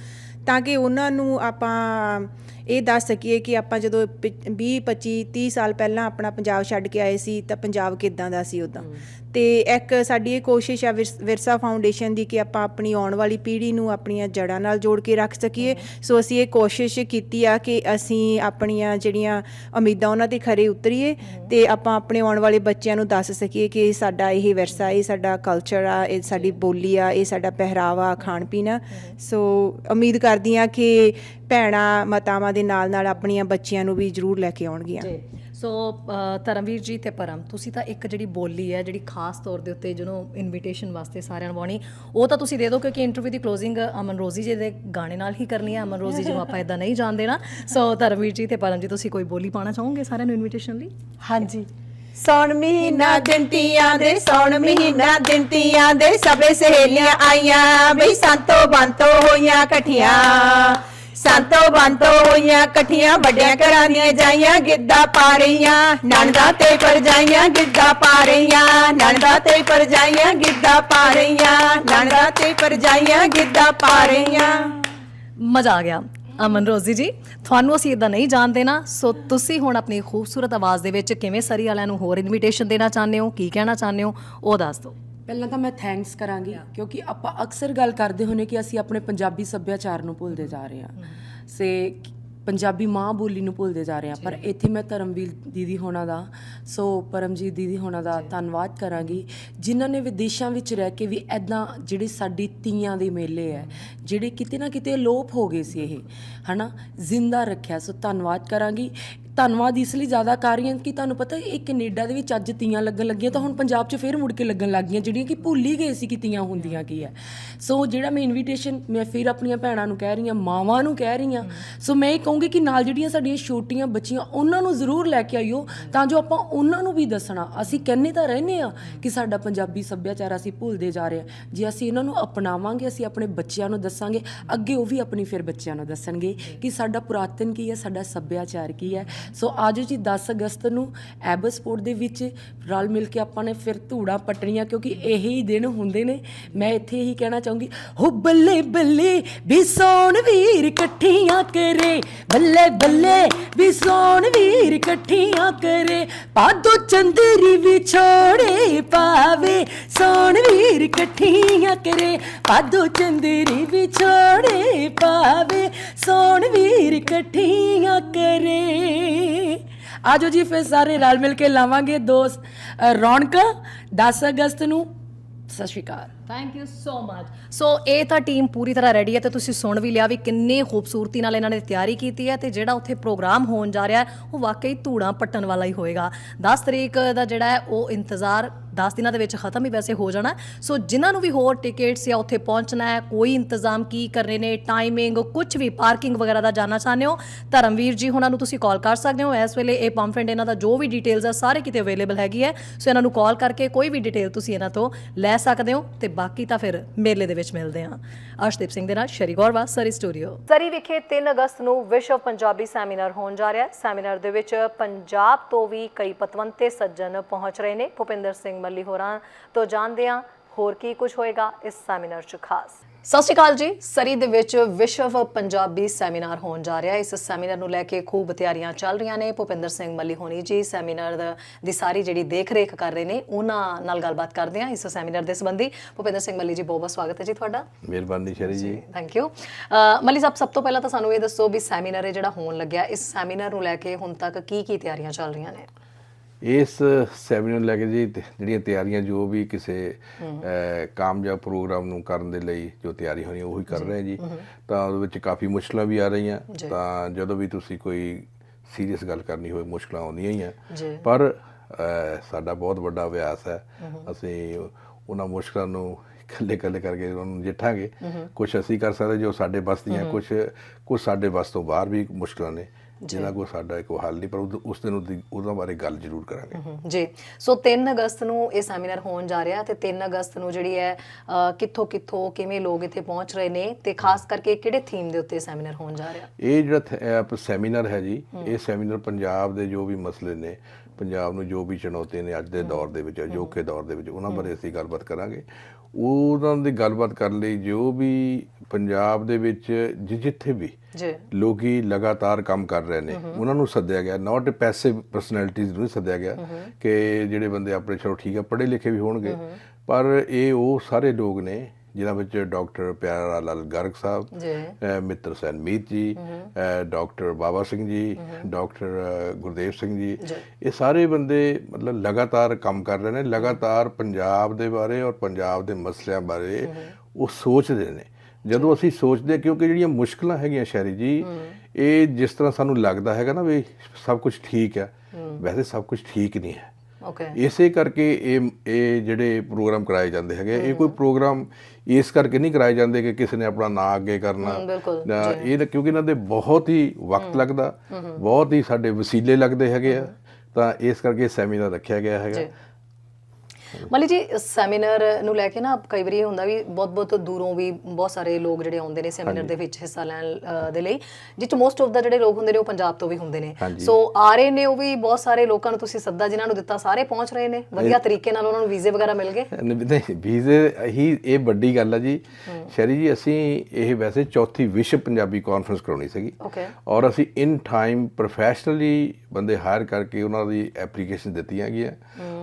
C: ਤਾਂ ਕਿ ਉਹਨਾਂ ਨੂੰ ਆਪਾਂ ਇਹ ਦੱਸ ਸਕੀਏ ਕਿ ਆਪਾਂ ਜਦੋਂ 20 25 30 ਸਾਲ ਪਹਿਲਾਂ ਆਪਣਾ ਪੰਜਾਬ ਛੱਡ ਕੇ ਆਏ ਸੀ ਤਾਂ ਪੰਜਾਬ ਕਿੱਦਾਂ ਦਾ ਸੀ ਉਦਾਂ? ਤੇ ਇੱਕ ਸਾਡੀ ਇਹ ਕੋਸ਼ਿਸ਼ ਆ ਵਿਰਸ- ਫਾਊਂਡੇਸ਼ਨ ਦੀ ਕਿ ਆਪਾਂ ਆਪਣੀ ਆਉਣ ਵਾਲੀ ਪੀੜ੍ਹੀ ਨੂੰ ਆਪਣੀਆਂ ਜੜ੍ਹਾਂ ਨਾਲ ਜੋੜ ਕੇ ਰੱਖ ਸਕੀਏ। ਸੋ ਅਸੀਂ ਇਹ ਕੋਸ਼ਿਸ਼ ਕੀਤੀ ਆ ਕਿ ਅਸੀਂ ਆਪਣੀਆਂ ਜਿਹੜੀਆਂ ਉਮੀਦਾਂ ਉਹਨਾਂ ਤੇ ਖਰੇ ਉਤਰੀਏ ਤੇ ਆਪਾਂ ਆਪਣੇ ਆਉਣ ਵਾਲੇ ਬੱਚਿਆਂ ਨੂੰ ਦੱਸ ਸਕੀਏ ਕਿ ਸਾਡਾ ਇਹ ਵਿਰਸਾ ਇਹ ਸਾਡਾ ਕਲਚਰ ਆ ਇਹ ਸਾਡੀ ਬੋਲੀ ਆ ਇਹ ਸਾਡਾ ਪਹਿਰਾਵਾ ਖਾਣ ਪੀਣ ਸੋ ਉਮੀਦ ਕਰਦੀ ਆ ਕਿ ਭੈਣਾਂ ਮਾਤਾਵਾਂ ਦੇ ਨਾਲ ਨਾਲ ਆਪਣੀਆਂ ਬੱਚਿਆਂ ਨੂੰ ਵੀ ਜ਼ਰੂਰ ਲੈ ਕੇ ਆਉਣਗੀਆਂ।
A: ਜੀ। ਸੋ ਧਰਮਵੀਰ ਜੀ ਤੇ ਪਰਮ ਤੁਸੀਂ ਤਾਂ ਇੱਕ ਜਿਹੜੀ ਬੋਲੀ ਹੈ ਜਿਹੜੀ ਖਾਸ ਤੌਰ ਦੇ ਉੱਤੇ ਜਿਹਨੂੰ ਇਨਵੀਟੇਸ਼ਨ ਵਾਸਤੇ ਸਾਰਿਆਂ ਨੂੰ ਪਾਉਣੀ ਉਹ ਤਾਂ ਤੁਸੀਂ ਦੇ ਦਿਓ ਕਿਉਂਕਿ ਇੰਟਰਵਿਊ ਦੀ ਕਲੋਜ਼ਿੰਗ ਅਮਨ ਰੋਜ਼ੀ ਜੀ ਦੇ ਗਾਣੇ ਨਾਲ ਹੀ ਕਰਨੀ ਹੈ। ਅਮਨ ਰੋਜ਼ੀ ਜੀ ਨੂੰ ਆਪਾਂ ਇਦਾਂ ਨਹੀਂ ਜਾਣ ਦੇਣਾ। ਸੋ ਧਰਮਵੀਰ ਜੀ ਤੇ ਪਰਮ ਜੀ ਤੁਸੀਂ ਕੋਈ ਬੋਲੀ ਪਾਣਾ ਚਾਹੋਗੇ ਸਾਰਿਆਂ ਨੂੰ ਇਨਵੀਟੇਸ਼ਨ ਲਈ?
B: ਹਾਂਜੀ। ਸੌਣ ਮਹੀਨਾ
C: ਮਹੀਨਾ ਦਿੰਤੀਆਂ ਦੇ ਸੌਣ ਮਹੀਨਾ ਦਿੰਤੀਆਂ ਦੇ ਸਭੇ ਸਹੇਲੀਆਂ ਆਈਆਂ ਬਈ ਸੰਤੋ ਬੰਤੋ ਹੋਈਆਂ ਇਕੱਠੀਆਂ। ਸੰਤੋ ਬੰਤੋ ਹੋਈਆਂ, ਇਕੱਠੀਆਂ ਵੱਡਿਆਂ ਘਰਾਂ ਦੀਆਂ ਜਾਈਆਂ, ਗਿੱਧਾ ਪਾ ਰਹੀਆਂ, ਨਣਦਾ ਤੇ ਪਰਜਾਈਆਂ ਗਿੱਧਾ ਪਾ ਰਹੀਆਂ, ਨਣਦਾ ਤੇ ਪਰਜਾਈਆਂ ਗਿੱਧਾ ਪਾ ਰਹੀਆਂ, ਨਣਦਾ ਤੇ ਪਰਜਾਈਆਂ ਗਿੱਧਾ ਪਾ ਰਹੀਆਂ।
A: ਮਜ਼ਾ ਆ ਗਿਆ। ਅਮਨ ਰੋਜ਼ੀ ਜੀ, ਤੁਹਾਨੂੰ ਅਸੀਂ ਇਦਾਂ ਨਹੀਂ ਜਾਣਦੇ ਨਾ ਸੋ ਤੁਸੀਂ ਹੁਣ ਆਪਣੀ ਖੂਬਸੂਰਤ ਆਵਾਜ਼ ਦੇ ਵਿੱਚ ਕਿਵੇਂ ਸਰੀ ਵਾਲਿਆਂ ਨੂੰ ਹੋਰ ਇਨਵੀਟੇਸ਼ਨ ਦੇਣਾ ਚਾਹੁੰਦੇ ਹੋ, ਕੀ ਕਹਿਣਾ ਚਾਹੁੰਦੇ ਹੋ, ਉਹ ਦੱਸ ਦਿਓ।
D: ਪਹਿਲਾਂ ਤਾਂ ਮੈਂ ਥੈਂਕਸ ਕਰਾਂਗੀ ਕਿਉਂਕਿ ਆਪਾਂ ਅਕਸਰ ਗੱਲ ਕਰਦੇ ਹੁੰਨੇ ਕਿ ਅਸੀਂ ਆਪਣੇ ਪੰਜਾਬੀ ਸੱਭਿਆਚਾਰ ਨੂੰ ਭੁੱਲਦੇ ਜਾ ਰਹੇ ਹਾਂ। ਸੇ ਪੰਜਾਬੀ ਮਾਂ ਬੋਲੀ ਨੂੰ ਭੁੱਲਦੇ ਜਾ ਰਹੇ ਹਾਂ ਪਰ ਇੱਥੇ ਮੈਂ ਧਰਮਵੀਰ ਦੀਦੀ ਹੋਣਾ ਦਾ ਸੋ ਪਰਮਜੀਤ ਦੀਦੀ ਹੋਣਾ ਦਾ ਧੰਨਵਾਦ ਕਰਾਂਗੀ। ਜਿਨ੍ਹਾਂ ਨੇ ਵਿਦੇਸ਼ਾਂ ਵਿੱਚ ਰਹਿ ਕੇ ਵੀ ਐਦਾਂ ਜਿਹੜੀ ਸਾਡੀ ਤੀਆਂ ਦੇ ਮੇਲੇ ਹੈ ਜਿਹੜੇ ਕਿਤੇ ਨਾ ਕਿਤੇ ਲੋਪ ਹੋ ਗਏ ਸੀ ਇਹ ਹਨਾ? ਜ਼ਿੰਦਾ ਰੱਖਿਆ ਸੋ ਧੰਨਵਾਦ ਕਰਾਂਗੀ। ਧੰਨਵਾਦ ਇਸ ਲਈ ਜ਼ਿਆਦਾ ਕਰ ਰਹੀ ਹਾਂ ਕਿ ਤੁਹਾਨੂੰ ਪਤਾ ਇਹ ਕੈਨੇਡਾ ਦੇ ਵਿੱਚ ਅੱਜ ਤੀਆਂ ਲੱਗਣ ਲੱਗੀਆਂ, ਤਾਂ ਹੁਣ ਪੰਜਾਬ 'ਚ ਫੇਰ ਮੁੜ ਕੇ ਲੱਗਣ ਲੱਗ ਗਈਆਂ, ਜਿਹੜੀਆਂ ਕਿ ਭੁੱਲ ਹੀ ਗਏ ਸੀ ਕਿ ਤੀਆਂ ਹੁੰਦੀਆਂ ਕੀ ਹੈ। ਸੋ ਜਿਹੜਾ ਮੈਂ ਇਨਵੀਟੇਸ਼ਨ ਮੈਂ ਫਿਰ ਆਪਣੀਆਂ ਭੈਣਾਂ ਨੂੰ ਕਹਿ ਰਹੀ ਹਾਂ, ਮਾਵਾਂ ਨੂੰ ਕਹਿ ਰਹੀ ਹਾਂ, ਸੋ ਮੈਂ ਇਹ ਕਹੂੰਗੀ ਕਿ ਨਾਲ ਜਿਹੜੀਆਂ ਸਾਡੀਆਂ ਛੋਟੀਆਂ ਬੱਚੀਆਂ, ਉਹਨਾਂ ਨੂੰ ਜ਼ਰੂਰ ਲੈ ਕੇ ਆਇਓ, ਤਾਂ ਜੋ ਆਪਾਂ ਉਹਨਾਂ ਨੂੰ ਵੀ ਦੱਸਣਾ। ਅਸੀਂ ਕਹਿੰਦੇ ਤਾਂ ਰਹਿੰਦੇ ਆ ਕਿ ਸਾਡਾ ਪੰਜਾਬੀ ਸੱਭਿਆਚਾਰ ਅਸੀਂ ਭੁੱਲਦੇ ਜਾ ਰਹੇ ਹਾਂ। ਜੇ ਅਸੀਂ ਇਹਨਾਂ ਨੂੰ ਅਪਣਾਵਾਂਗੇ, ਅਸੀਂ ਆਪਣੇ ਬੱਚਿਆਂ ਨੂੰ ਦੱਸਾਂਗੇ, ਅੱਗੇ ਉਹ ਵੀ ਆਪਣੀ ਫਿਰ ਬੱਚਿਆਂ ਨੂੰ ਦੱਸਣਗੇ ਕਿ ਸਾਡਾ ਪੁਰਾਤਨ ਕੀ ਹੈ, ਸਾਡਾ ਸੱਭਿਆਚਾਰ ਕੀ ਹੈ। ਸੋ ਆਜੋ ਜੀ 10 ਅਗਸਤ ਨੂੰ ਐਬਸਪੋਰਟ ਦੇ ਵਿੱਚ ਰਲ ਮਿਲ ਕੇ ਆਪਾਂ ਨੇ ਫਿਰ ਧੂੜਾ ਪਟਣੀਆਂ ਕਿਉਂਕਿ ਇਹ ਹੀ ਦਿਨ ਹੁੰਦੇ ਨੇ। ਮੈਂ ਇੱਥੇ ਹੀ ਕਹਿਣਾ ਚਾਹੂੰਗੀ, ਹੋ ਬੱਲੇ ਬੱਲੇ ਵੀ ਸੋਣ ਵੀਰ ਇਕੱਠੀਆਂ ਕਰੇ। ਬੱਲੇ ਬੱਲੇ ਵੀ ਸੋਣ ਵੀਰ ਇਕੱਠੀਆਂ ਕਰੇ। ਪਾਦੋ ਚੰਦਰੀ ਵਿਛੋੜੇ ਪਾਵੇ, ਸੋਣ ਵੀਰ ਇਕੱਠੀਆਂ ਕਰੇ। ਪਾਦੋ ਚੰਦਰੀ ਵਿਛੋੜੇ ਪਾਵੇ, ਸੋਣ ਵੀਰ ਇਕੱਠੀਆਂ ਕਰੇ। ਆਜੋ ਜੀ ਫਿਰ ਸਾਰੇ ਰਲ ਮਿਲ ਕੇ ਲਾਵਾਂਗੇ ਦੋਸਤ ਅ, ਰੌਣਕਾਂ 10 ਅਗਸਤ ਨੂੰ ਸਤਿ ਸ਼੍ਰੀ ਅਕਾਲ।
A: Thank you so much so ਇਹ ਤਾਂ ਟੀਮ ਪੂਰੀ ਤਰ੍ਹਾਂ ਰੈਡੀ ਹੈ ਤੇ ਤੁਸੀਂ ਸੁਣ ਵੀ ਲਿਆ ਵੀ ਕਿੰਨੇ ਖੂਬਸੂਰਤੀ ਨਾਲ ਇਹਨਾਂ ਨੇ ਤਿਆਰੀ ਕੀਤੀ ਹੈ ਤੇ ਜਿਹੜਾ ਉੱਥੇ ਪ੍ਰੋਗਰਾਮ ਹੋਣ ਜਾ ਰਿਹਾ ਹੈ, ਉਹ ਵਾਕਈ ਧੂੜਾਂ ਪੱਟਣ ਵਾਲਾ ਹੀ ਹੋਏਗਾ। 10 ਤਰੀਕ ਦਾ ਜਿਹੜਾ ਹੈ, ਉਹ ਇੰਤਜ਼ਾਰ 10 ਦਿਨਾਂ ਦੇ ਵਿੱਚ ਖਤਮ ਹੀ ਵੈਸੇ ਹੋ ਜਾਣਾ ਸੋ ਜਿਨ੍ਹਾਂ ਨੂੰ ਵੀ ਹੋਰ ਟਿਕਟਸ ਜਾਂ ਉੱਥੇ ਪਹੁੰਚਣਾ ਹੈ, ਕੋਈ ਇੰਤਜ਼ਾਮ ਕੀ ਕਰਨੇ ਨੇ ਟਾਈਮਿੰਗ ਕੁਝ ਵੀ ਪਾਰਕਿੰਗ ਵਗੈਰਾ ਦਾ ਜਾਨਣਾ ਚਾਹੁੰਦੇ ਹੋ, ਧਰਮਵੀਰ ਜੀ ਉਹਨਾਂ ਨੂੰ ਤੁਸੀਂ ਕਾਲ ਕਰ ਸਕਦੇ ਹੋ। ਇਸ ਵੇਲੇ ਇਹ ਪੰਫਰੈਂਟ ਇਹਨਾਂ ਦਾ ਜੋ ਵੀ ਡਿਟੇਲਸ ਆ, ਸਾਰੇ ਕਿਤੇ ਅਵੇਲੇਬਲ ਹੈਗੀ ਹੈ। ਸੋ ਇਹਨਾਂ ਨੂੰ ਕਾਲ ਕਰਕੇ ਕੋਈ ਵੀ ਡਿਟੇਲ ਤੁਸੀਂ ਇਹਨਾਂ ਤੋਂ ਲੈ ਸਕਦੇ ਹੋ ਤੇ ਬਾਕੀ ਤਾਂ ਫਿਰ ਮੇਲੇ ਦੇ ਵਿੱਚ ਮਿਲਦੇ ਹਾਂ। ਅਰਸ਼ਦੀਪ ਸਿੰਘ ਦੇ ਨਾਲ ਸ਼ਰੀ ਗੌਰਵਾ ਸਰੀ ਸਟੂਡੀਓ। ਸਰੀ ਵਿਖੇ 3 ਅਗਸਤ ਨੂੰ ਵਿਸ਼ਵ ਪੰਜਾਬੀ ਸੈਮੀਨਾਰ ਹੋਣ ਜਾ ਰਿਹਾ ਹੈ। ਸੈਮੀਨਾਰ ਦੇ ਵਿੱਚ ਪੰਜਾਬ ਤੋਂ ਵੀ ਕਈ ਪਤਵੰਤੇ ਸੱਜਣ ਪਹੁੰਚ ਰਹੇ ਨੇ। ਭੁਪਿੰਦਰ ਸਿੰਘ ਮੱਲੀ ਹੋਰਾਂ ਤੋਂ ਜਾਣਦੇ ਹਾਂ। ਹੋਰ ਕੀ ਕੁਝ ਹੋਏਗਾ ਇਸ ਸੈਮੀਨਾਰ 'ਚ ਖਾਸ? ਸਤਿ ਸ਼੍ਰੀ ਅਕਾਲ ਜੀ। ਸਰੀ ਦੇ ਵਿੱਚ ਵਿਸ਼ਵ ਪੰਜਾਬੀ ਸੈਮੀਨਾਰ ਹੋਣ ਜਾ ਰਿਹਾ। ਹੈ ਇਸ ਸੈਮੀਨਾਰ ਨੂੰ ਲੈ ਕੇ ਖੂਬ ਤਿਆਰੀਆਂ ਚੱਲ ਰਹੀਆਂ ਨੇ। ਭੁਪਿੰਦਰ ਸਿੰਘ ਮੱਲੀ ਹੋਣੀ ਜੀ ਸੈਮੀਨਾਰ ਦਾ- ਦੀ ਸਾਰੀ ਜਿਹੜੀ ਦੇਖ ਰੇਖ ਕਰ ਰਹੇ ਨੇ ਉਹਨਾਂ ਨਾਲ ਗੱਲਬਾਤ ਕਰਦੇ ਹਾਂ ਇਸ ਸੈਮੀਨਾਰ ਦੇ ਸੰਬੰਧੀ। ਭੁਪਿੰਦਰ ਸਿੰਘ ਮੱਲੀ ਜੀ ਬਹੁਤ ਬਹੁਤ ਸਵਾਗਤ ਹੈ ਜੀ ਤੁਹਾਡਾ।
E: ਮਿਹਰਬਾਨੀ ਸ਼ਰੀ ਜੀ।
A: ਥੈਂਕ ਯੂ ਮੱਲੀ ਸਾਹਿਬ ਸਭ ਤੋਂ ਪਹਿਲਾਂ ਤਾਂ ਸਾਨੂੰ ਇਹ ਦੱਸੋ ਵੀ ਸੈਮੀਨਾਰ ਇਹ ਜਿਹੜਾ ਹੋਣ ਲੱਗਿਆ ਇਸ ਸੈਮੀਨਾਰ ਨੂੰ ਲੈ ਕੇ ਹੁਣ ਤੱਕ ਕੀ ਕੀ ਤਿਆਰੀਆਂ ਚੱਲ ਰਹੀਆਂ ਨੇ?
E: ਇਸ ਸੈਮੀਨਾਰ ਲੈ ਕੇ ਜੀ ਜਿਹੜੀਆਂ ਤਿਆਰੀਆਂ ਜੋ ਵੀ ਕਿਸੇ ਕਾਮਯਾਬ ਪ੍ਰੋਗਰਾਮ ਨੂੰ ਕਰਨ ਦੇ ਲਈ ਜੋ ਤਿਆਰੀ ਹੋਣੀ ਉਹੀ ਕਰ ਰਹੇ ਜੀ। ਤਾਂ ਉਹਦੇ ਵਿੱਚ ਕਾਫੀ ਮੁਸ਼ਕਲਾਂ ਵੀ ਆ ਰਹੀਆਂ। ਤਾਂ ਜਦੋਂ ਵੀ ਤੁਸੀਂ ਕੋਈ ਸੀਰੀਅਸ ਗੱਲ ਕਰਨੀ ਹੋਵੇ ਮੁਸ਼ਕਲਾਂ ਆਉਂਦੀਆਂ ਹੀ ਆ। ਪਰ ਸਾਡਾ ਬਹੁਤ ਵੱਡਾ ਅਭਿਆਸ ਹੈ। ਅਸੀਂ ਉਹਨਾਂ ਮੁਸ਼ਕਲਾਂ ਨੂੰ ਇਕੱਲੇ ਇਕੱਲੇ ਕਰਕੇ ਉਹਨਾਂ ਨੂੰ ਜਿੱਠਾਂਗੇ। ਕੁਝ ਅਸੀਂ ਕਰ ਸਕਦੇ ਜੋ ਸਾਡੇ ਬਸ ਦੀਆਂ ਕੁਝ ਕੁਝ ਸਾਡੇ ਬਸ ਤੋਂ ਬਾਹਰ ਵੀ ਮੁਸ਼ਕਲਾਂ ਨੇ। ਜਿਨ੍ਹਾਂ ਕੋ ਸਾਡਾ ਇੱਕ ਹੱਲ ਨਹੀਂ ਪਰ ਉਸ ਦਿਨ ਉਹਦੀ- ਉਹਨਾਂ ਬਾਰੇ ਗੱਲ ਜ਼ਰੂਰ ਕਰਾਂਗੇ।
A: ਜੀ। ਸੋ 3 ਅਗਸਤ ਨੂੰ ਇਹ ਸੈਮੀਨਾਰ ਹੋਣ ਜਾ ਰਿਹਾ ਤੇ 3 ਅਗਸਤ ਨੂੰ ਜਿਹੜੀ ਹੈ ਕਿੱਥੋਂ ਕਿੱਥੋਂ ਕਿਵੇਂ ਲੋਕ ਇੱਥੇ ਪਹੁੰਚ ਰਹੇ ਨੇ ਤੇ ਖਾਸ ਕਰਕੇ ਕਿਹੜੇ ਥੀਮ ਦੇ ਉੱਤੇ ਸੈਮੀਨਾਰ ਹੋਣ ਜਾ ਰਿਹਾ?
E: ਇਹ ਜਿਹੜਾ ਸੈਮੀਨਾਰ ਹੈ ਜੀ ਇਹ ਸੈਮੀਨਾਰ ਪੰਜਾਬ ਦੇ ਜੋ ਵੀ ਮਸਲੇ ਨੇ ਪੰਜਾਬ ਨੂੰ ਜੋ ਵੀ ਚੁਣੌਤੀਆਂ ਨੇ ਅੱਜ ਦੇ ਦੌਰ ਦੇ ਵਿੱਚ ਅਜੋਕੇ ਦੌਰ ਦੇ ਵਿੱਚ ਉਹਨਾਂ ਬਾਰੇ ਅਸੀਂ ਗੱਲਬਾਤ ਕਰਾਂਗੇ। ਉਹਨਾਂ ਦੀ ਗੱਲਬਾਤ ਕਰਨ ਲਈ ਜੋ ਵੀ ਪੰਜਾਬ ਦੇ ਵਿੱਚ ਜਿੱਥੇ ਵੀ
A: ਜੀ।
E: ਲੋਕੀ ਲਗਾਤਾਰ ਕੰਮ ਕਰ ਰਹੇ ਨੇ ਉਹਨਾਂ ਨੂੰ ਸੱਦਿਆ ਗਿਆ। ਨਾਟ ਪੈਸਿਵ ਪਰਸਨੈਲਿਟੀਜ਼ ਨੂੰ ਸੱਦਿਆ ਗਿਆ ਕਿ ਜਿਹੜੇ ਬੰਦੇ ਆਪਣੇ ਚਲੋ ਠੀਕ ਆ ਪੜ੍ਹੇ ਲਿਖੇ ਵੀ ਹੋਣਗੇ ਪਰ ਇਹ ਉਹ ਸਾਰੇ ਲੋਕ ਨੇ ਜਿਨ੍ਹਾਂ ਵਿੱਚ ਡਾਕਟਰ ਪਿਆਰਾ ਲਾਲ ਗਰਗ ਸਾਹਿਬ
A: ਜੀ।
E: ਮਿੱਤਰ ਸੈਨ ਮੀਤ ਜੀ ਡਾਕਟਰ ਬਾਬਾ ਸਿੰਘ ਜੀ ਡਾਕਟਰ ਗੁਰਦੇਵ ਸਿੰਘ ਜੀ। ਇਹ ਸਾਰੇ ਬੰਦੇ ਮਤਲਬ ਲਗਾਤਾਰ ਕੰਮ ਕਰ ਰਹੇ ਨੇ ਲਗਾਤਾਰ ਪੰਜਾਬ ਦੇ ਬਾਰੇ ਔਰ ਪੰਜਾਬ ਦੇ ਮਸਲਿਆਂ ਬਾਰੇ ਉਹ ਸੋਚਦੇ ਨੇ। ਜਦੋਂ ਅਸੀਂ ਸੋਚਦੇ ਕਿਉਂਕਿ ਜਿਹੜੀਆਂ ਮੁਸ਼ਕਲਾਂ ਹੈਗੀਆਂ ਸ਼ਹਿਰੀ ਜੀ ਇਹ ਜਿਸ ਤਰ੍ਹਾਂ ਸਾਨੂੰ ਲੱਗਦਾ ਹੈਗਾ ਨਾ ਵੀ ਸਭ ਕੁਝ ਠੀਕ ਹੈ ਵੈਸੇ ਸਭ ਕੁਝ ਠੀਕ ਨਹੀਂ ਹੈ। ਇਸੇ ਕਰਕੇ ਇਹ ਇਹ ਜਿਹੜੇ ਪ੍ਰੋਗਰਾਮ ਕਰਾਏ ਜਾਂਦੇ ਹੈਗੇ ਇਹ ਕੋਈ ਪ੍ਰੋਗਰਾਮ ਇਸ ਕਰਕੇ ਨਹੀਂ ਕਰਾਏ ਜਾਂਦੇ ਕਿ ਕਿਸੇ ਨੇ ਆਪਣਾ ਨਾਂ ਅੱਗੇ ਕਰਨਾ। ਇਹ ਕਿਉਂਕਿ ਇਹਨਾਂ ਦੇ ਬਹੁਤ ਹੀ ਵਕਤ ਲੱਗਦਾ ਬਹੁਤ ਹੀ ਸਾਡੇ ਵਸੀਲੇ ਲੱਗਦੇ ਹੈਗੇ ਆ। ਤਾਂ ਇਸ ਕਰਕੇ ਸੈਮੀਨਾਰ ਰੱਖਿਆ ਗਿਆ ਹੈਗਾ।
A: ਮਲੀ ਜੀ ਸੈਮੀਨਾਰ ਨੂੰ ਲੈ ਕੇ ਨਾ ਕਈ ਵਾਰੀ ਇਹ ਹੁੰਦਾ ਵੀ ਬਹੁਤ-ਬਹੁਤ ਦੂਰੋਂ ਵੀ ਬਹੁਤ ਸਾਰੇ ਲੋਕ ਜਿਹੜੇ ਆਉਂਦੇ ਨੇ ਸੈਮੀਨਾਰ ਦੇ ਵਿੱਚ ਹਿੱਸਾ ਲੈਣ ਦੇ ਲਈ ਜਿੱਚ ਮੋਸਟ ਆਫ ਦਾ ਜਿਹੜੇ ਲੋਕ ਹੁੰਦੇ ਨੇ ਉਹ ਪੰਜਾਬ ਤੋਂ ਵੀ ਹੁੰਦੇ ਨੇ। ਸੋ ਆ ਰਹੇ ਨੇ ਉਹ ਵੀ ਬਹੁਤ ਸਾਰੇ ਲੋਕਾਂ ਨੂੰ ਤੁਸੀਂ ਸੱਦਾ ਜਿਨ੍ਹਾਂ ਨੂੰ ਦਿੱਤਾ ਸਾਰੇ ਪਹੁੰਚ ਰਹੇ ਨੇ। ਵਧੀਆ ਤਰੀਕੇ ਨਾਲ ਉਹਨਾਂ ਨੂੰ ਵੀਜ਼ੇ ਵਗੈਰਾ ਮਿਲ ਗਏ?
E: ਨਹੀਂ ਵੀਜ਼ੇ ਹੀ ਇਹ ਵੱਡੀ ਗੱਲ ਹੈ ਜੀ। ਸ਼ਰੀ ਜੀ ਅਸੀਂ ਇਹ ਵੈਸੇ ਚੌਥੀ ਵਿਸ਼ਵ ਪੰਜਾਬੀ ਕਾਨਫਰੰਸ ਕਰਾਉਣੀ ਸੀਗੀ। ਔਰ ਅਸੀਂ ਇਨ ਟਾਈਮ ਪ੍ਰੋਫੈਸ਼ਨਲੀ ਬੰਦੇ ਹਾਇਰ ਕਰਕੇ ਉਹਨਾਂ ਦੀ ਐਪਲੀਕੇਸ਼ਨ ਦਿੱਤੀਆਂ ਗਈਆਂ।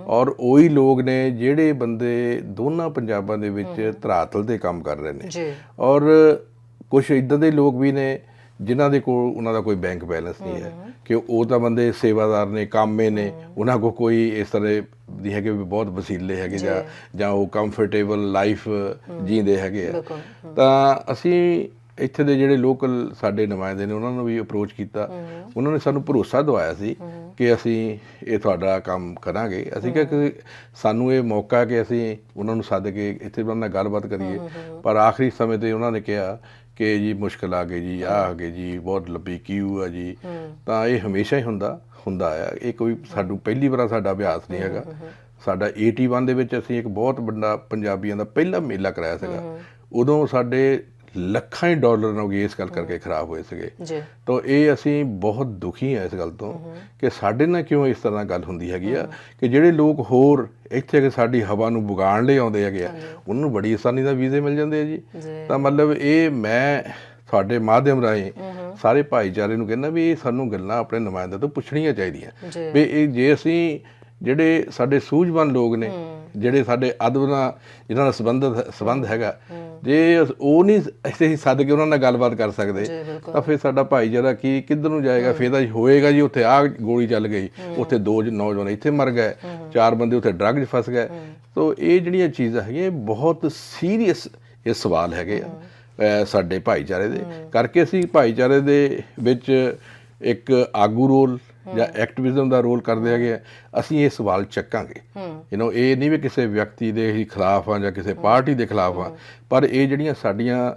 E: ਔਰ ਉਹੀ ਲੋਕ ਨੇ ਜਿਹੜੇ ਬੰਦੇ ਦੋਨਾਂ ਪੰਜਾਬਾਂ ਦੇ ਵਿੱਚ ਧਰਾਤਲ ਤੇ ਕੰਮ ਕਰ ਰਹੇ ਨੇ।
A: ਜੀ।
E: ਔਰ ਕੁਝ ਇਦਾਂ ਦੇ ਲੋਕ ਵੀ ਨੇ ਜਿਨ੍ਹਾਂ ਦੇ ਕੋਲ ਉਹਨਾਂ ਦਾ ਕੋਈ ਬੈਂਕ ਬੈਲੈਂਸ ਨਹੀਂ ਹੈ ਕਿ ਉਹ ਤਾਂ ਬੰਦੇ ਸੇਵਾਦਾਰ ਨੇ ਕਾਮੇ ਨੇ ਉਹਨਾਂ ਕੋਲ ਕੋਈ ਇਸ ਤਰ੍ਹਾਂ ਦੀ ਹੈਗੇ ਵੀ ਬਹੁਤ ਵਸੀਲੇ ਹੈਗੇ ਜਾਂ। ਜਾਂ ਉਹ ਕੰਫਰਟੇਬਲ ਲਾਈਫ ਜੀਂਦੇ ਹੈਗੇ ਆ। ਤਾਂ ਅਸੀਂ ਇੱਥੇ ਦੇ ਜਿਹੜੇ ਲੋਕਲ ਸਾਡੇ ਨੁਮਾਇੰਦੇ ਨੇ ਉਹਨਾਂ ਨੂੰ ਵੀ ਅਪਰੋਚ ਕੀਤਾ। ਉਹਨਾਂ ਨੇ ਸਾਨੂੰ ਭਰੋਸਾ ਦਵਾਇਆ ਸੀ ਕਿ ਅਸੀਂ ਇਹ ਤੁਹਾਡਾ ਕੰਮ ਕਰਾਂਗੇ। ਅਸੀਂ ਕਿਹਾ ਕਿ ਸਾਨੂੰ ਇਹ ਮੌਕਾ ਕਿ ਅਸੀਂ ਉਹਨਾਂ ਨੂੰ ਸੱਦ ਕੇ ਇੱਥੇ ਉਹਨਾਂ ਨਾਲ ਗੱਲਬਾਤ ਕਰੀਏ। ਪਰ ਆਖਰੀ ਸਮੇਂ ਤੇ ਉਹਨਾਂ ਨੇ ਕਿਹਾ ਕਿ ਜੀ ਮੁਸ਼ਕਲ ਆ ਗਈ ਜੀ ਆ ਆ ਗਈ ਜੀ ਬਹੁਤ ਲੰਬੀ ਕਿਊ ਆ ਜੀ। ਤਾਂ ਇਹ ਹਮੇਸ਼ਾ ਹੀ ਹੁੰਦਾ ਹੁੰਦਾ ਆ। ਇਹ ਕੋਈ ਸਾਨੂੰ ਪਹਿਲੀ ਵਾਰ ਸਾਡਾ ਅਭਿਆਸ ਨਹੀਂ ਹੈਗਾ। ਸਾਡਾ 81 ਦੇ ਵਿੱਚ ਅਸੀਂ ਇੱਕ ਬਹੁਤ ਵੱਡਾ ਪੰਜਾਬੀਆਂ ਦਾ ਪਹਿਲਾ ਮੇਲਾ ਕਰਾਇਆ ਸੀਗਾ। ਉਦੋਂ ਸਾਡੇ ਲੱਖਾਂ ਹੀ ਡਾਲਰ ਨੋਗੇ ਇਸ ਗੱਲ ਕਰਕੇ ਖਰਾਬ ਹੋਏ ਸੀਗੇ।
A: ਜੀ।
E: ਤਾਂ ਇਹ ਅਸੀਂ ਬਹੁਤ ਦੁਖੀ ਹਾਂ ਇਸ ਗੱਲ ਤੋਂ ਕਿ ਸਾਡੇ ਨਾਲ ਕਿਉਂ ਇਸ ਤਰ੍ਹਾਂ ਗੱਲ ਹੁੰਦੀ ਹੈਗੀ ਆ ਕਿ ਜਿਹੜੇ ਲੋਕ ਹੋਰ ਇੱਥੇ ਕਿ ਸਾਡੀ ਹਵਾ ਨੂੰ ਵਿਗਾੜਨ ਲਈ ਆਉਂਦੇ ਹੈਗੇ ਆ ਉਹਨਾਂ ਨੂੰ ਬੜੀ ਆਸਾਨੀ ਨਾਲ ਵੀਜ਼ੇ ਮਿਲ ਜਾਂਦੇ ਆ ਜੀ। ਤਾਂ ਮਤਲਬ ਇਹ ਮੈਂ ਤੁਹਾਡੇ ਮਾਧਿਅਮ ਰਾਹੀਂ ਸਾਰੇ ਭਾਈਚਾਰੇ ਨੂੰ ਕਹਿੰਦਾ ਵੀ ਇਹ ਸਾਨੂੰ ਗੱਲਾਂ ਆਪਣੇ ਨੁਮਾਇੰਦੇ ਤੋਂ ਪੁੱਛਣੀਆਂ ਚਾਹੀਦੀਆਂ। ਵੀ ਇਹ ਜੇ ਅਸੀਂ ਜਿਹੜੇ ਸਾਡੇ ਸੂਝਵਾਨ ਲੋਕ ਨੇ ਜਿਹੜੇ ਸਾਡੇ ਅਦਬ ਨਾਲ ਜਿਹਨਾਂ ਦਾ ਸੰਬੰਧ ਸੰਬੰਧ ਹੈਗਾ। ਜੇ ਉਹ ਨਹੀਂ ਅਸੀਂ ਸੱਦ ਕੇ ਉਹਨਾਂ ਨਾਲ ਗੱਲਬਾਤ ਕਰ ਸਕਦੇ ਤਾਂ ਫਿਰ ਸਾਡਾ ਭਾਈਚਾਰਾ ਕੀ ਕਿੱਧਰ ਨੂੰ ਜਾਏਗਾ? ਫਿਰ ਤਾਂ ਹੋਏਗਾ ਜੀ ਉੱਥੇ ਆ ਗੋਲੀ ਚੱਲ ਗਈ। ਉੱਥੇ ਦੋ ਨੌਜਵਾਨ ਇੱਥੇ ਮਰ ਗਏ ਚਾਰ ਬੰਦੇ ਉੱਥੇ ਡਰੱਗ 'ਚ ਫਸ ਗਏ। ਤੋਂ ਇਹ ਜਿਹੜੀਆਂ ਚੀਜ਼ਾਂ ਹੈਗੀਆਂ ਬਹੁਤ ਸੀਰੀਅਸ ਇਹ ਸਵਾਲ ਹੈਗੇ ਆ ਸਾਡੇ ਭਾਈਚਾਰੇ ਦੇ। ਕਰਕੇ ਅਸੀਂ ਭਾਈਚਾਰੇ ਦੇ ਵਿੱਚ ਇੱਕ ਆਗੂ ਰੋਲ ਜਾਂ ਐਕਟਿਵਿਜ਼ਮ ਦਾ ਰੋਲ ਕਰਦੇ ਹੈਗੇ ਅਸੀਂ ਇਹ ਸਵਾਲ ਚੱਕਾਂਗੇ। ਯੂ نو ਇਹ ਨਹੀਂ ਵੀ ਕਿਸੇ ਵਿਅਕਤੀ ਦੇ ਹੀ ਖਿਲਾਫ ਆ ਜਾਂ ਕਿਸੇ ਪਾਰਟੀ ਦੇ ਖਿਲਾਫ ਆ ਪਰ ਇਹ ਜਿਹੜੀਆਂ ਸਾਡੀਆਂ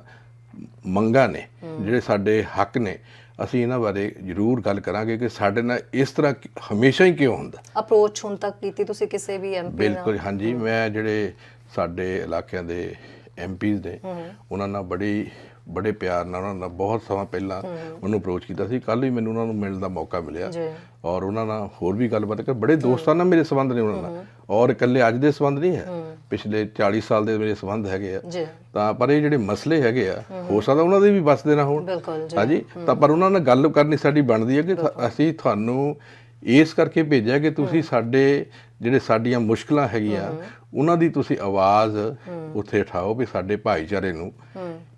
E: ਮੰਗਾਂ ਨੇ ਜਿਹੜੇ ਸਾਡੇ ਹੱਕ ਨੇ ਅਸੀਂ ਇਹਨਾਂ ਬਾਰੇ ਜ਼ਰੂਰ ਗੱਲ ਕਰਾਂਗੇ ਕਿ ਸਾਡੇ ਨਾਲ ਇਸ ਤਰ੍ਹਾਂ ਹਮੇਸ਼ਾ ਹੀ ਕਿਉਂ ਹੁੰਦਾ।
A: ਅਪਰੋਚ ਹੁਣ ਤੱਕ ਕੀਤੀ ਤੁਸੀਂ ਕਿਸੇ ਵੀ ਐਮਪੀ ਨਾਲ।
E: ਬਿਲਕੁਲ ਹਾਂਜੀ ਮੈਂ ਜਿਹੜੇ ਸਾਡੇ ਇਲਾਕਿਆਂ ਦੇ ਐਮਪੀਜ਼ ਨੇ ਉਹਨਾਂ ਨਾਲ ਬੜੀ ਬੜੇ ਪਿਆਰ ਨਾਲ ਉਹਨਾਂ ਨਾਲ ਬਹੁਤ ਸਮਾਂ ਪਹਿਲਾਂ ਉਹਨੂੰ ਅਪਰੋਚ ਕੀਤਾ ਸੀ। ਕੱਲ ਹੀ ਮੈਨੂੰ ਉਹਨਾਂ ਨੂੰ ਮਿਲਣ ਦਾ ਮੌਕਾ ਮਿਲਿਆ। ਔਰ ਉਹਨਾਂ ਨਾਲ ਹੋਰ ਵੀ ਗੱਲਬਾਤ ਕਰ ਬੜੇ ਦੋਸਤਾਨਾ ਮੇਰੇ ਸੰਬੰਧ ਨੇ ਉਹਨਾਂ ਨਾਲ। ਔਰ ਇਕੱਲੇ ਅੱਜ ਦੇ ਸੰਬੰਧ ਨਹੀਂ ਹੈ। ਪਿਛਲੇ 40 ਸਾਲ ਦੇ ਮੇਰੇ ਸੰਬੰਧ ਹੈਗੇ ਆ।
A: ਜੀ।
E: ਤਾਂ ਪਰ ਇਹ ਜਿਹੜੇ ਮਸਲੇ ਹੈਗੇ ਆ ਹੋ। ਸਕਦਾ ਉਹਨਾਂ ਦੇ ਵੀ ਬਸਦੇ ਨਾ ਹੋਣ। ਹਾਂਜੀ? ਤਾਂ ਪਰ ਉਹਨਾਂ ਨਾਲ ਗੱਲ ਕਰਨੀ ਸਾਡੀ ਬਣਦੀ ਹੈ ਕਿ ਅਸੀਂ ਤੁਹਾਨੂੰ ਇਸ ਕਰਕੇ ਭੇਜਿਆ ਕਿ ਤੁਸੀਂ ਸਾਡੇ ਜਿਹੜੇ ਸਾਡੀਆਂ ਮੁਸ਼ਕਲਾਂ ਹੈਗੀਆਂ ਉਹਨਾਂ ਦੀ ਤੁਸੀਂ ਆਵਾਜ਼ ਉੱਥੇ ਉਠਾਓ ਵੀ ਸਾਡੇ ਭਾਈਚਾਰੇ ਨੂੰ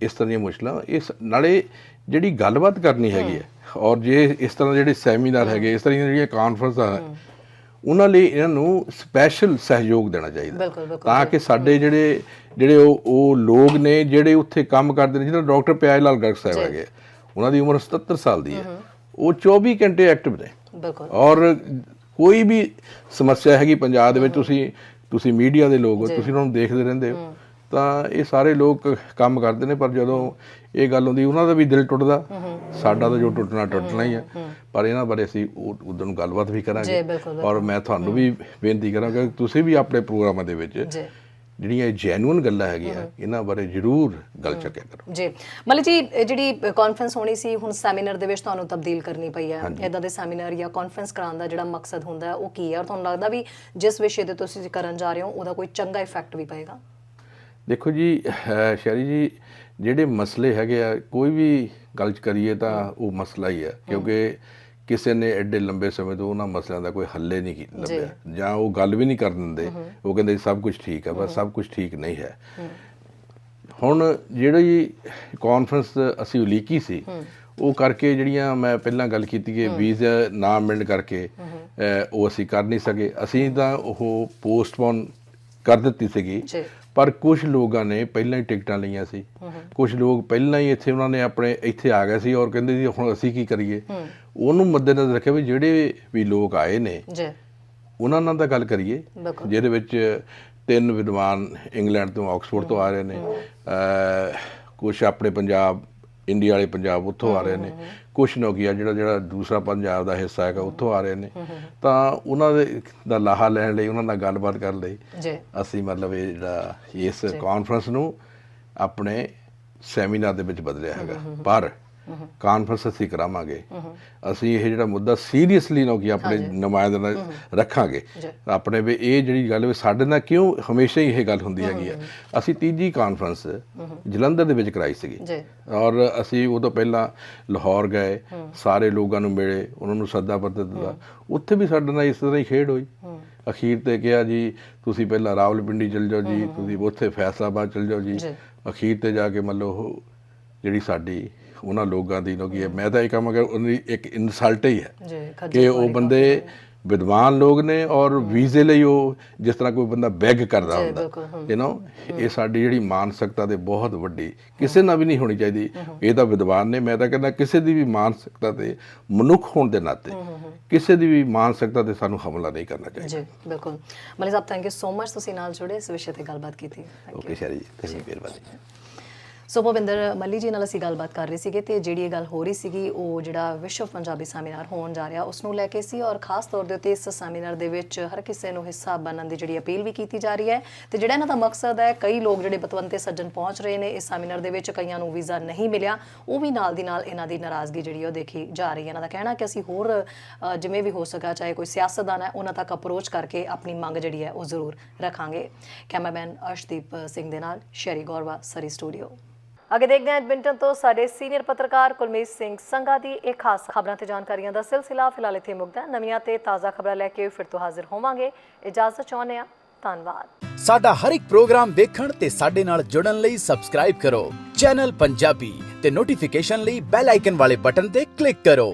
E: ਇਸ ਤਰ੍ਹਾਂ ਦੀਆਂ ਮੁਸ਼ਕਲਾਂ ਇਸ ਨਾਲੇ ਜਿਹੜੀ ਗੱਲਬਾਤ ਕਰਨੀ ਹੈਗੀ ਹੈ ਔਰ ਜੇ ਇਸ ਤਰ੍ਹਾਂ ਜਿਹੜੇ ਸੈਮੀਨਾਰ ਹੈਗੇ ਇਸ ਤਰ੍ਹਾਂ ਦੀਆਂ ਜਿਹੜੀਆਂ ਕਾਨਫਰੰਸਾਂ ਉਹਨਾਂ ਲਈ ਇਹਨਾਂ ਨੂੰ ਸਪੈਸ਼ਲ ਸਹਿਯੋਗ ਦੇਣਾ ਚਾਹੀਦਾ। ਤਾਂ ਕਿ ਸਾਡੇ ਜਿਹੜੇ ਜਿਹੜੇ ਉਹ ਉਹ ਲੋਕ ਨੇ ਜਿਹੜੇ ਉੱਥੇ ਕੰਮ ਕਰਦੇ ਨੇ ਜਿਹਦਾ ਡਾਕਟਰ ਪਿਆਜ ਲਾਲ ਗਰਗ ਸਾਹਿਬ ਹੈਗੇ ਉਹਨਾਂ ਦੀ ਉਮਰ 77 ਸਾਲ ਦੀ ਹੈ। ਉਹ 24 ਘੰਟੇ ਐਕਟਿਵ ਨੇ।
A: ਬਿਲਕੁਲ।
E: ਔਰ ਕੋਈ ਵੀ ਸਮੱਸਿਆ ਹੈਗੀ ਪੰਜਾਬ ਦੇ ਵਿੱਚ ਤੁਸੀਂ ਤੁਸੀਂ ਮੀਡੀਆ ਦੇ ਲੋਕ ਹੋ ਤੁਸੀਂ ਉਹਨਾਂ ਨੂੰ ਦੇਖਦੇ ਰਹਿੰਦੇ ਹੋ ਤਾਂ ਇਹ ਸਾਰੇ ਲੋਕ ਕੰਮ ਕਰਦੇ ਨੇ ਪਰ ਜਦੋਂ ਇਹ ਗੱਲ ਹੁੰਦੀ ਉਹਨਾਂ ਦਾ ਵੀ ਦਿਲ ਟੁੱਟਦਾ। ਸਾਡਾ ਤਾਂ ਜੋ ਟੁੱਟਣਾ ਟੁੱਟਣਾ ਹੀ ਹੈ ਪਰ ਇਹਨਾਂ ਬਾਰੇ ਅਸੀਂ ਉਦੋਂ ਗੱਲਬਾਤ ਵੀ ਕਰਾਂਗੇ। ਔਰ ਮੈਂ ਤੁਹਾਨੂੰ ਵੀ ਬੇਨਤੀ ਕਰਾਂਗਾ ਕਿ ਤੁਸੀਂ ਵੀ ਆਪਣੇ ਪ੍ਰੋਗਰਾਮਾਂ ਦੇ ਵਿੱਚ
A: ਜੀ।
E: ਜਿਹੜੀਆਂ ਜੈਨੂਇਨ ਗੱਲਾਂ ਹੈਗੀਆਂ ਇਹਨਾਂ ਬਾਰੇ ਜ਼ਰੂਰ ਗੱਲ ਚੱਕਿਆ ਕਰੋ।
A: ਜੀ। ਮਤਲਬ ਜੀ ਜਿਹੜੀ ਕਾਨਫਰੰਸ ਹੋਣੀ ਸੀ ਹੁਣ ਸੈਮੀਨਾਰ ਦੇ ਵਿੱਚ ਤੁਹਾਨੂੰ ਤਬਦੀਲ ਕਰਨੀ ਪਈ ਹੈ। ਇਦਾਂ ਦੇ ਸੈਮੀਨਾਰ ਜਾਂ ਕਾਨਫਰੰਸ ਕਰਾਉਣ ਦਾ ਜਿਹੜਾ ਮਕਸਦ ਹੁੰਦਾ ਹੈ ਉਹ ਕੀ ਹੈ? ਔਰ ਤੁਹਾਨੂੰ ਲੱਗਦਾ ਵੀ ਜਿਸ ਵਿਸ਼ੇ ਤੇ ਤੁਸੀਂ ਕਰਨ ਜਾ ਰਹੇ ਹੋ ਉਹਦਾ ਕੋਈ ਚੰਗਾ ਇਫੈਕਟ ਵੀ ਪਏਗਾ?
E: ਦੇਖੋ ਜੀ ਸ਼ੈਰੀ ਜੀ ਜਿਹੜੇ ਮਸਲੇ ਹੈਗੇ ਆ ਕੋਈ ਵੀ ਗੱਲ ਚ ਕਰੀਏ ਤਾਂ ਉਹ ਮਸਲਾ ਹੀ ਹੈ। ਕਿਉਂਕਿ ਕਿਸੇ ਨੇ ਐਡੇ ਲੰਬੇ ਸਮੇਂ ਤੋਂ ਉਹਨਾਂ ਮਸਲਿਆਂ ਦਾ ਕੋਈ ਹੱਲੇ ਨਹੀਂ ਕੀ- ਲੱਭਿਆ। ਜਾਂ ਉਹ ਗੱਲ ਵੀ ਨਹੀਂ ਕਰਨ ਦਿੰਦੇ। ਉਹ ਕਹਿੰਦੇ ਸਭ ਕੁਝ ਠੀਕ ਹੈ ਪਰ ਸਭ ਕੁਝ ਠੀਕ ਨਹੀਂ ਹੈ। ਹੁਣ ਜਿਹੜੀ ਕਾਨਫਰੰਸ ਅਸੀਂ ਉਲੀਕੀ ਸੀ ਉਹ ਕਰਕੇ ਜਿਹੜੀਆਂ ਮੈਂ ਪਹਿਲਾਂ ਗੱਲ ਕੀਤੀ ਕਿ ਵੀਜ਼ਾ ਨਾ ਮਿਲਣ ਕਰਕੇ ਉਹ ਅਸੀਂ ਕਰ ਨਹੀਂ ਸਕੇ। ਅਸੀਂ ਤਾਂ ਉਹ ਪੋਸਟਪੋਨ ਕਰ ਦਿੱਤੀ ਸੀਗੀ।
A: ਜੀ।
E: ਪਰ ਕੁਝ ਲੋਕਾਂ ਨੇ ਪਹਿਲਾਂ ਹੀ ਟਿਕਟਾਂ ਲਈਆਂ ਸੀ। ਕੁਝ ਲੋਕ ਪਹਿਲਾਂ ਹੀ ਇੱਥੇ ਉਹਨਾਂ ਨੇ ਆਪਣੇ ਇੱਥੇ ਆ ਗਏ ਸੀ ਔਰ ਕਹਿੰਦੇ ਸੀ ਹੁਣ ਅਸੀਂ ਕੀ ਕਰੀਏ? ਉਹਨੂੰ ਮੱਦੇਨਜ਼ਰ ਰੱਖਿਆ ਵੀ ਜਿਹੜੇ ਵੀ ਲੋਕ ਆਏ ਨੇ
A: ਜੀ।
E: ਉਹਨਾਂ ਨਾਲ ਤਾਂ ਗੱਲ ਕਰੀਏ। ਜਿਹਦੇ ਵਿੱਚ ਤਿੰਨ ਵਿਦਵਾਨ ਇੰਗਲੈਂਡ ਤੋਂ ਆਕਸਫੋਰਡ ਤੋਂ ਆ ਰਹੇ ਨੇ ਕੁਝ ਆਪਣੇ ਪੰਜਾਬ ਇੰਡੀਆ ਵਾਲੇ ਪੰਜਾਬ ਉੱਥੋਂ ਆ ਰਹੇ ਨੇ। ਕੁਛ ਨੋਕੀਆ ਜਿਹੜਾ ਜਿਹੜਾ ਦੂਸਰਾ ਪੰਜਾਬ ਦਾ ਹਿੱਸਾ ਹੈਗਾ ਉੱਥੋਂ ਆ ਰਹੇ ਨੇ। ਤਾਂ ਉਹਨਾਂ ਦੇ ਦਾ ਲਾਹਾ ਲੈਣ ਲਈ ਉਹਨਾਂ ਨਾਲ ਗੱਲਬਾਤ ਕਰਨ ਲਈ ਅਸੀਂ ਮਤਲਬ ਇਹ ਜਿਹੜਾ ਇਸ ਕਾਨਫਰੰਸ ਨੂੰ ਆਪਣੇ ਸੈਮੀਨਾਰ ਦੇ ਵਿੱਚ ਬਦਲਿਆ ਹੈਗਾ। ਪਰ ਕਾਨਫਰੰਸ ਅਸੀਂ ਕਰਾਵਾਂਗੇ। ਅਸੀਂ ਇਹ ਜਿਹੜਾ ਮੁੱਦਾ ਸੀਰੀਅਸਲੀ ਨਾ ਕਿ ਆਪਣੇ ਨੁਮਾਇੰਦਿਆਂ ਨਾਲ ਰੱਖਾਂਗੇ। ਆਪਣੇ ਵੀ ਇਹ ਜਿਹੜੀ ਗੱਲ ਵੀ ਸਾਡੇ ਨਾਲ ਕਿਉਂ ਹਮੇਸ਼ਾ ਹੀ ਇਹ ਗੱਲ ਹੁੰਦੀ ਹੈਗੀ ਆ। ਅਸੀਂ ਤੀਜੀ ਕਾਨਫਰੰਸ ਜਲੰਧਰ ਦੇ ਵਿੱਚ ਕਰਾਈ ਸੀਗੀ।
A: ਜੀ।
E: ਔਰ ਅਸੀਂ ਉਹ ਤੋਂ ਪਹਿਲਾਂ ਲਾਹੌਰ ਗਏ। ਸਾਰੇ ਲੋਕਾਂ ਨੂੰ ਮਿਲੇ ਉਹਨਾਂ ਨੂੰ ਸੱਦਾ ਪੱਤਰ ਦਿੱਤਾ। ਉੱਥੇ ਵੀ ਸਾਡੇ ਨਾਲ ਇਸ ਤਰ੍ਹਾਂ ਹੀ ਖੇਡ ਹੋਈ। ਅਖੀਰ ਤੇ ਕਿਹਾ ਜੀ ਤੁਸੀਂ ਪਹਿਲਾਂ ਰਾਵਲਪਿੰਡੀ ਚਲ ਜਾਓ ਜੀ ਤੁਸੀਂ ਉੱਥੇ ਫੈਸਲਾਬਾਦ ਚਲ ਜਾਓ ਜੀ। ਅਖੀਰ ਤੇ ਜਾ ਕੇ ਮੰਨ ਲਓ ਜਿਹੜੀ ਸਾਡੀ ਉਹਨਾਂ ਲੋਕਾਂ ਦੀ ਨੋ ਕੀ ਮੈਂ ਤਾਂ ਇਹ ਕਹਾਂਗਾ ਉਹਦੀ ਇੱਕ ਇਨਸਲਟ ਹੀ ਹੈ ਕਿ ਉਹ ਬੰਦੇ ਵਿਦਵਾਨ ਲੋਕ ਨੇ ਔਰ ਵੀਜ਼ੇ ਲਈ ਉਹ ਜਿਸ ਤਰ੍ਹਾਂ ਕੋਈ ਬੰਦਾ ਬੈਗ ਕਰਦਾ ਹੁੰਦਾ। ਯੂ نو ਇਹ ਸਾਡੀ ਜਿਹੜੀ ਮਾਨਸਿਕਤਾ ਦੇ ਬਹੁਤ ਵੱਡੀ ਕਿਸੇ ਨਾਲ ਵੀ ਨਹੀਂ ਹੋਣੀ ਚਾਹੀਦੀ। ਇਹ ਤਾਂ ਵਿਦਵਾਨ ਨੇ ਮੈਂ ਤਾਂ ਕਹਿੰਦਾ ਕਿਸੇ ਦੀ ਵੀ ਮਾਨਸਿਕਤਾ ਤੇ ਮਨੁੱਖ ਹੋਣ ਦੇ ਨਾਤੇ ਕਿਸੇ ਦੀ ਵੀ ਮਾਨਸਿਕਤਾ ਤੇ ਸਾਨੂੰ ਹਮਲਾ ਨਹੀਂ ਕਰਨਾ ਚਾਹੀਦਾ।
A: ਜੀ ਬਿਲਕੁਲ। Mali Sahib thank you so much ਤੁਸੀਂ ਨਾਲ ਜੁੜੇ ਇਸ ਵਿਸ਼ੇ ਤੇ ਗੱਲਬਾਤ ਕੀਤੀ।
E: ਓਕੇ ਸ਼ਰੀ ਜੀ ਤੁਹਾਡੀ ਮਿਹਰਬਾਨੀ।
A: ਸੋ ਭੁਪਿੰਦਰ ਮੱਲੀ ਜੀ ਨਾਲ ਅਸੀਂ ਗੱਲਬਾਤ ਕਰ ਰਹੇ ਸੀਗੇ ਤੇ ਜਿਹੜੀ ਇਹ ਗੱਲ ਹੋ ਰਹੀ ਸੀਗੀ, ਉਹ ਜਿਹੜਾ ਵਿਸ਼ਵ ਪੰਜਾਬੀ ਸੈਮੀਨਾਰ ਹੋਣ ਜਾ ਰਿਹਾ, ਉਸ ਨੂੰ ਲੈ ਕੇ ਸੀ ਔਰ ਖਾਸ ਤੌਰ ਦੇ ਉੱਤੇ ਇਸ ਸੈਮੀਨਾਰ ਦੇ ਵਿੱਚ ਹਰ ਕਿਸੇ ਨੂੰ ਹਿੱਸਾ ਬਣਨ ਦੀ ਜਿਹੜੀ ਅਪੀਲ ਵੀ ਕੀਤੀ ਜਾ ਰਹੀ ਹੈ ਤੇ ਜਿਹੜਾ ਇਹਨਾਂ ਦਾ ਮਕਸਦ ਹੈ, ਕਈ ਲੋਕ ਜਿਹੜੇ ਬਤਵੰਤੇ ਸੱਜਣ ਪਹੁੰਚ ਰਹੇ ਨੇ, ਇਸ ਸੈਮੀਨਾਰ ਦੇ ਵਿੱਚ ਕਈਆਂ ਨੂੰ ਵੀਜ਼ਾ ਨਹੀਂ ਮਿਲਿਆ, ਉਹ ਵੀ ਨਾਲ ਦੀ ਨਾਲ ਇਹਨਾਂ ਦੀ ਨਾਰਾਜ਼ਗੀ ਜਿਹੜੀ ਉਹ ਦੇਖੀ ਜਾ ਰਹੀ ਹੈ। ਇਹਨਾਂ ਦਾ ਕਹਿਣਾ ਕਿ ਅਸੀਂ ਹੋਰ ਜਿਵੇਂ ਵੀ ਹੋ ਸਕਾ ਚਾਹੇ ਕੋਈ ਸਿਆਸਤਦਾਨ ਹੈ, ਉਹਨਾਂ ਤੱਕ ਅਪਰੋਚ ਕਰਕੇ ਆਪਣੀ ਮੰਗ ਜਿਹੜੀ ਹੈ ਉਹ ਜ਼ਰੂਰ ਰੱਖਾਂਗੇ। ਕੈਮਰਾਮੈਨ ਅਰਸ਼ਦੀਪ ਸਿੰਘ ਦੇ ਨਾਲ ਸ਼ੈਰੀ ਗੌਰਵਾ ਸਰੀ ਸਟੂਡੀਓ। ਅੱਗੇ ਦੇਖਦੇ ਹਾਂ ਐਡਮਿੰਟਨ ਤੋਂ ਸਾਡੇ ਸੀਨੀਅਰ ਪੱਤਰਕਾਰ ਕੁਲਮੀਤ ਸਿੰਘ ਸੰਘਾ ਦੀ ਇੱਕ ਖਾਸ ਖਬਰਾਂ ਤੇ ਜਾਣਕਾਰੀਆਂ ਦਾ ਸਿਲਸਿਲਾ ਫਿਲਹਾਲ ਇੱਥੇ ਮੁੱਕਦਾ ਨਵੀਆਂ ਤੇ ਤਾਜ਼ਾ ਖਬਰਾਂ ਲੈ ਕੇ ਫਿਰ ਤੋਂ ਹਾਜ਼ਰ ਹੋਵਾਂਗੇ। ਇਜਾਜ਼ਤ ਚਾਹੁੰਦੇ ਹਾਂ। ਧੰਨਵਾਦ।
F: ਸਾਡਾ ਹਰ ਇੱਕ ਪ੍ਰੋਗਰਾਮ ਦੇਖਣ ਤੇ ਸਾਡੇ ਨਾਲ ਜੁੜਨ ਲਈ ਸਬਸਕ੍ਰਾਈਬ ਕਰੋ। ਚੈਨਲ ਪੰਜਾਬੀ ਤੇ ਨੋਟੀਫਿਕੇਸ਼ਨ ਲਈ ਬੈਲ ਆਈਕਨ ਵਾਲੇ ਬਟਨ ਤੇ ਕਲਿੱਕ ਕਰੋ।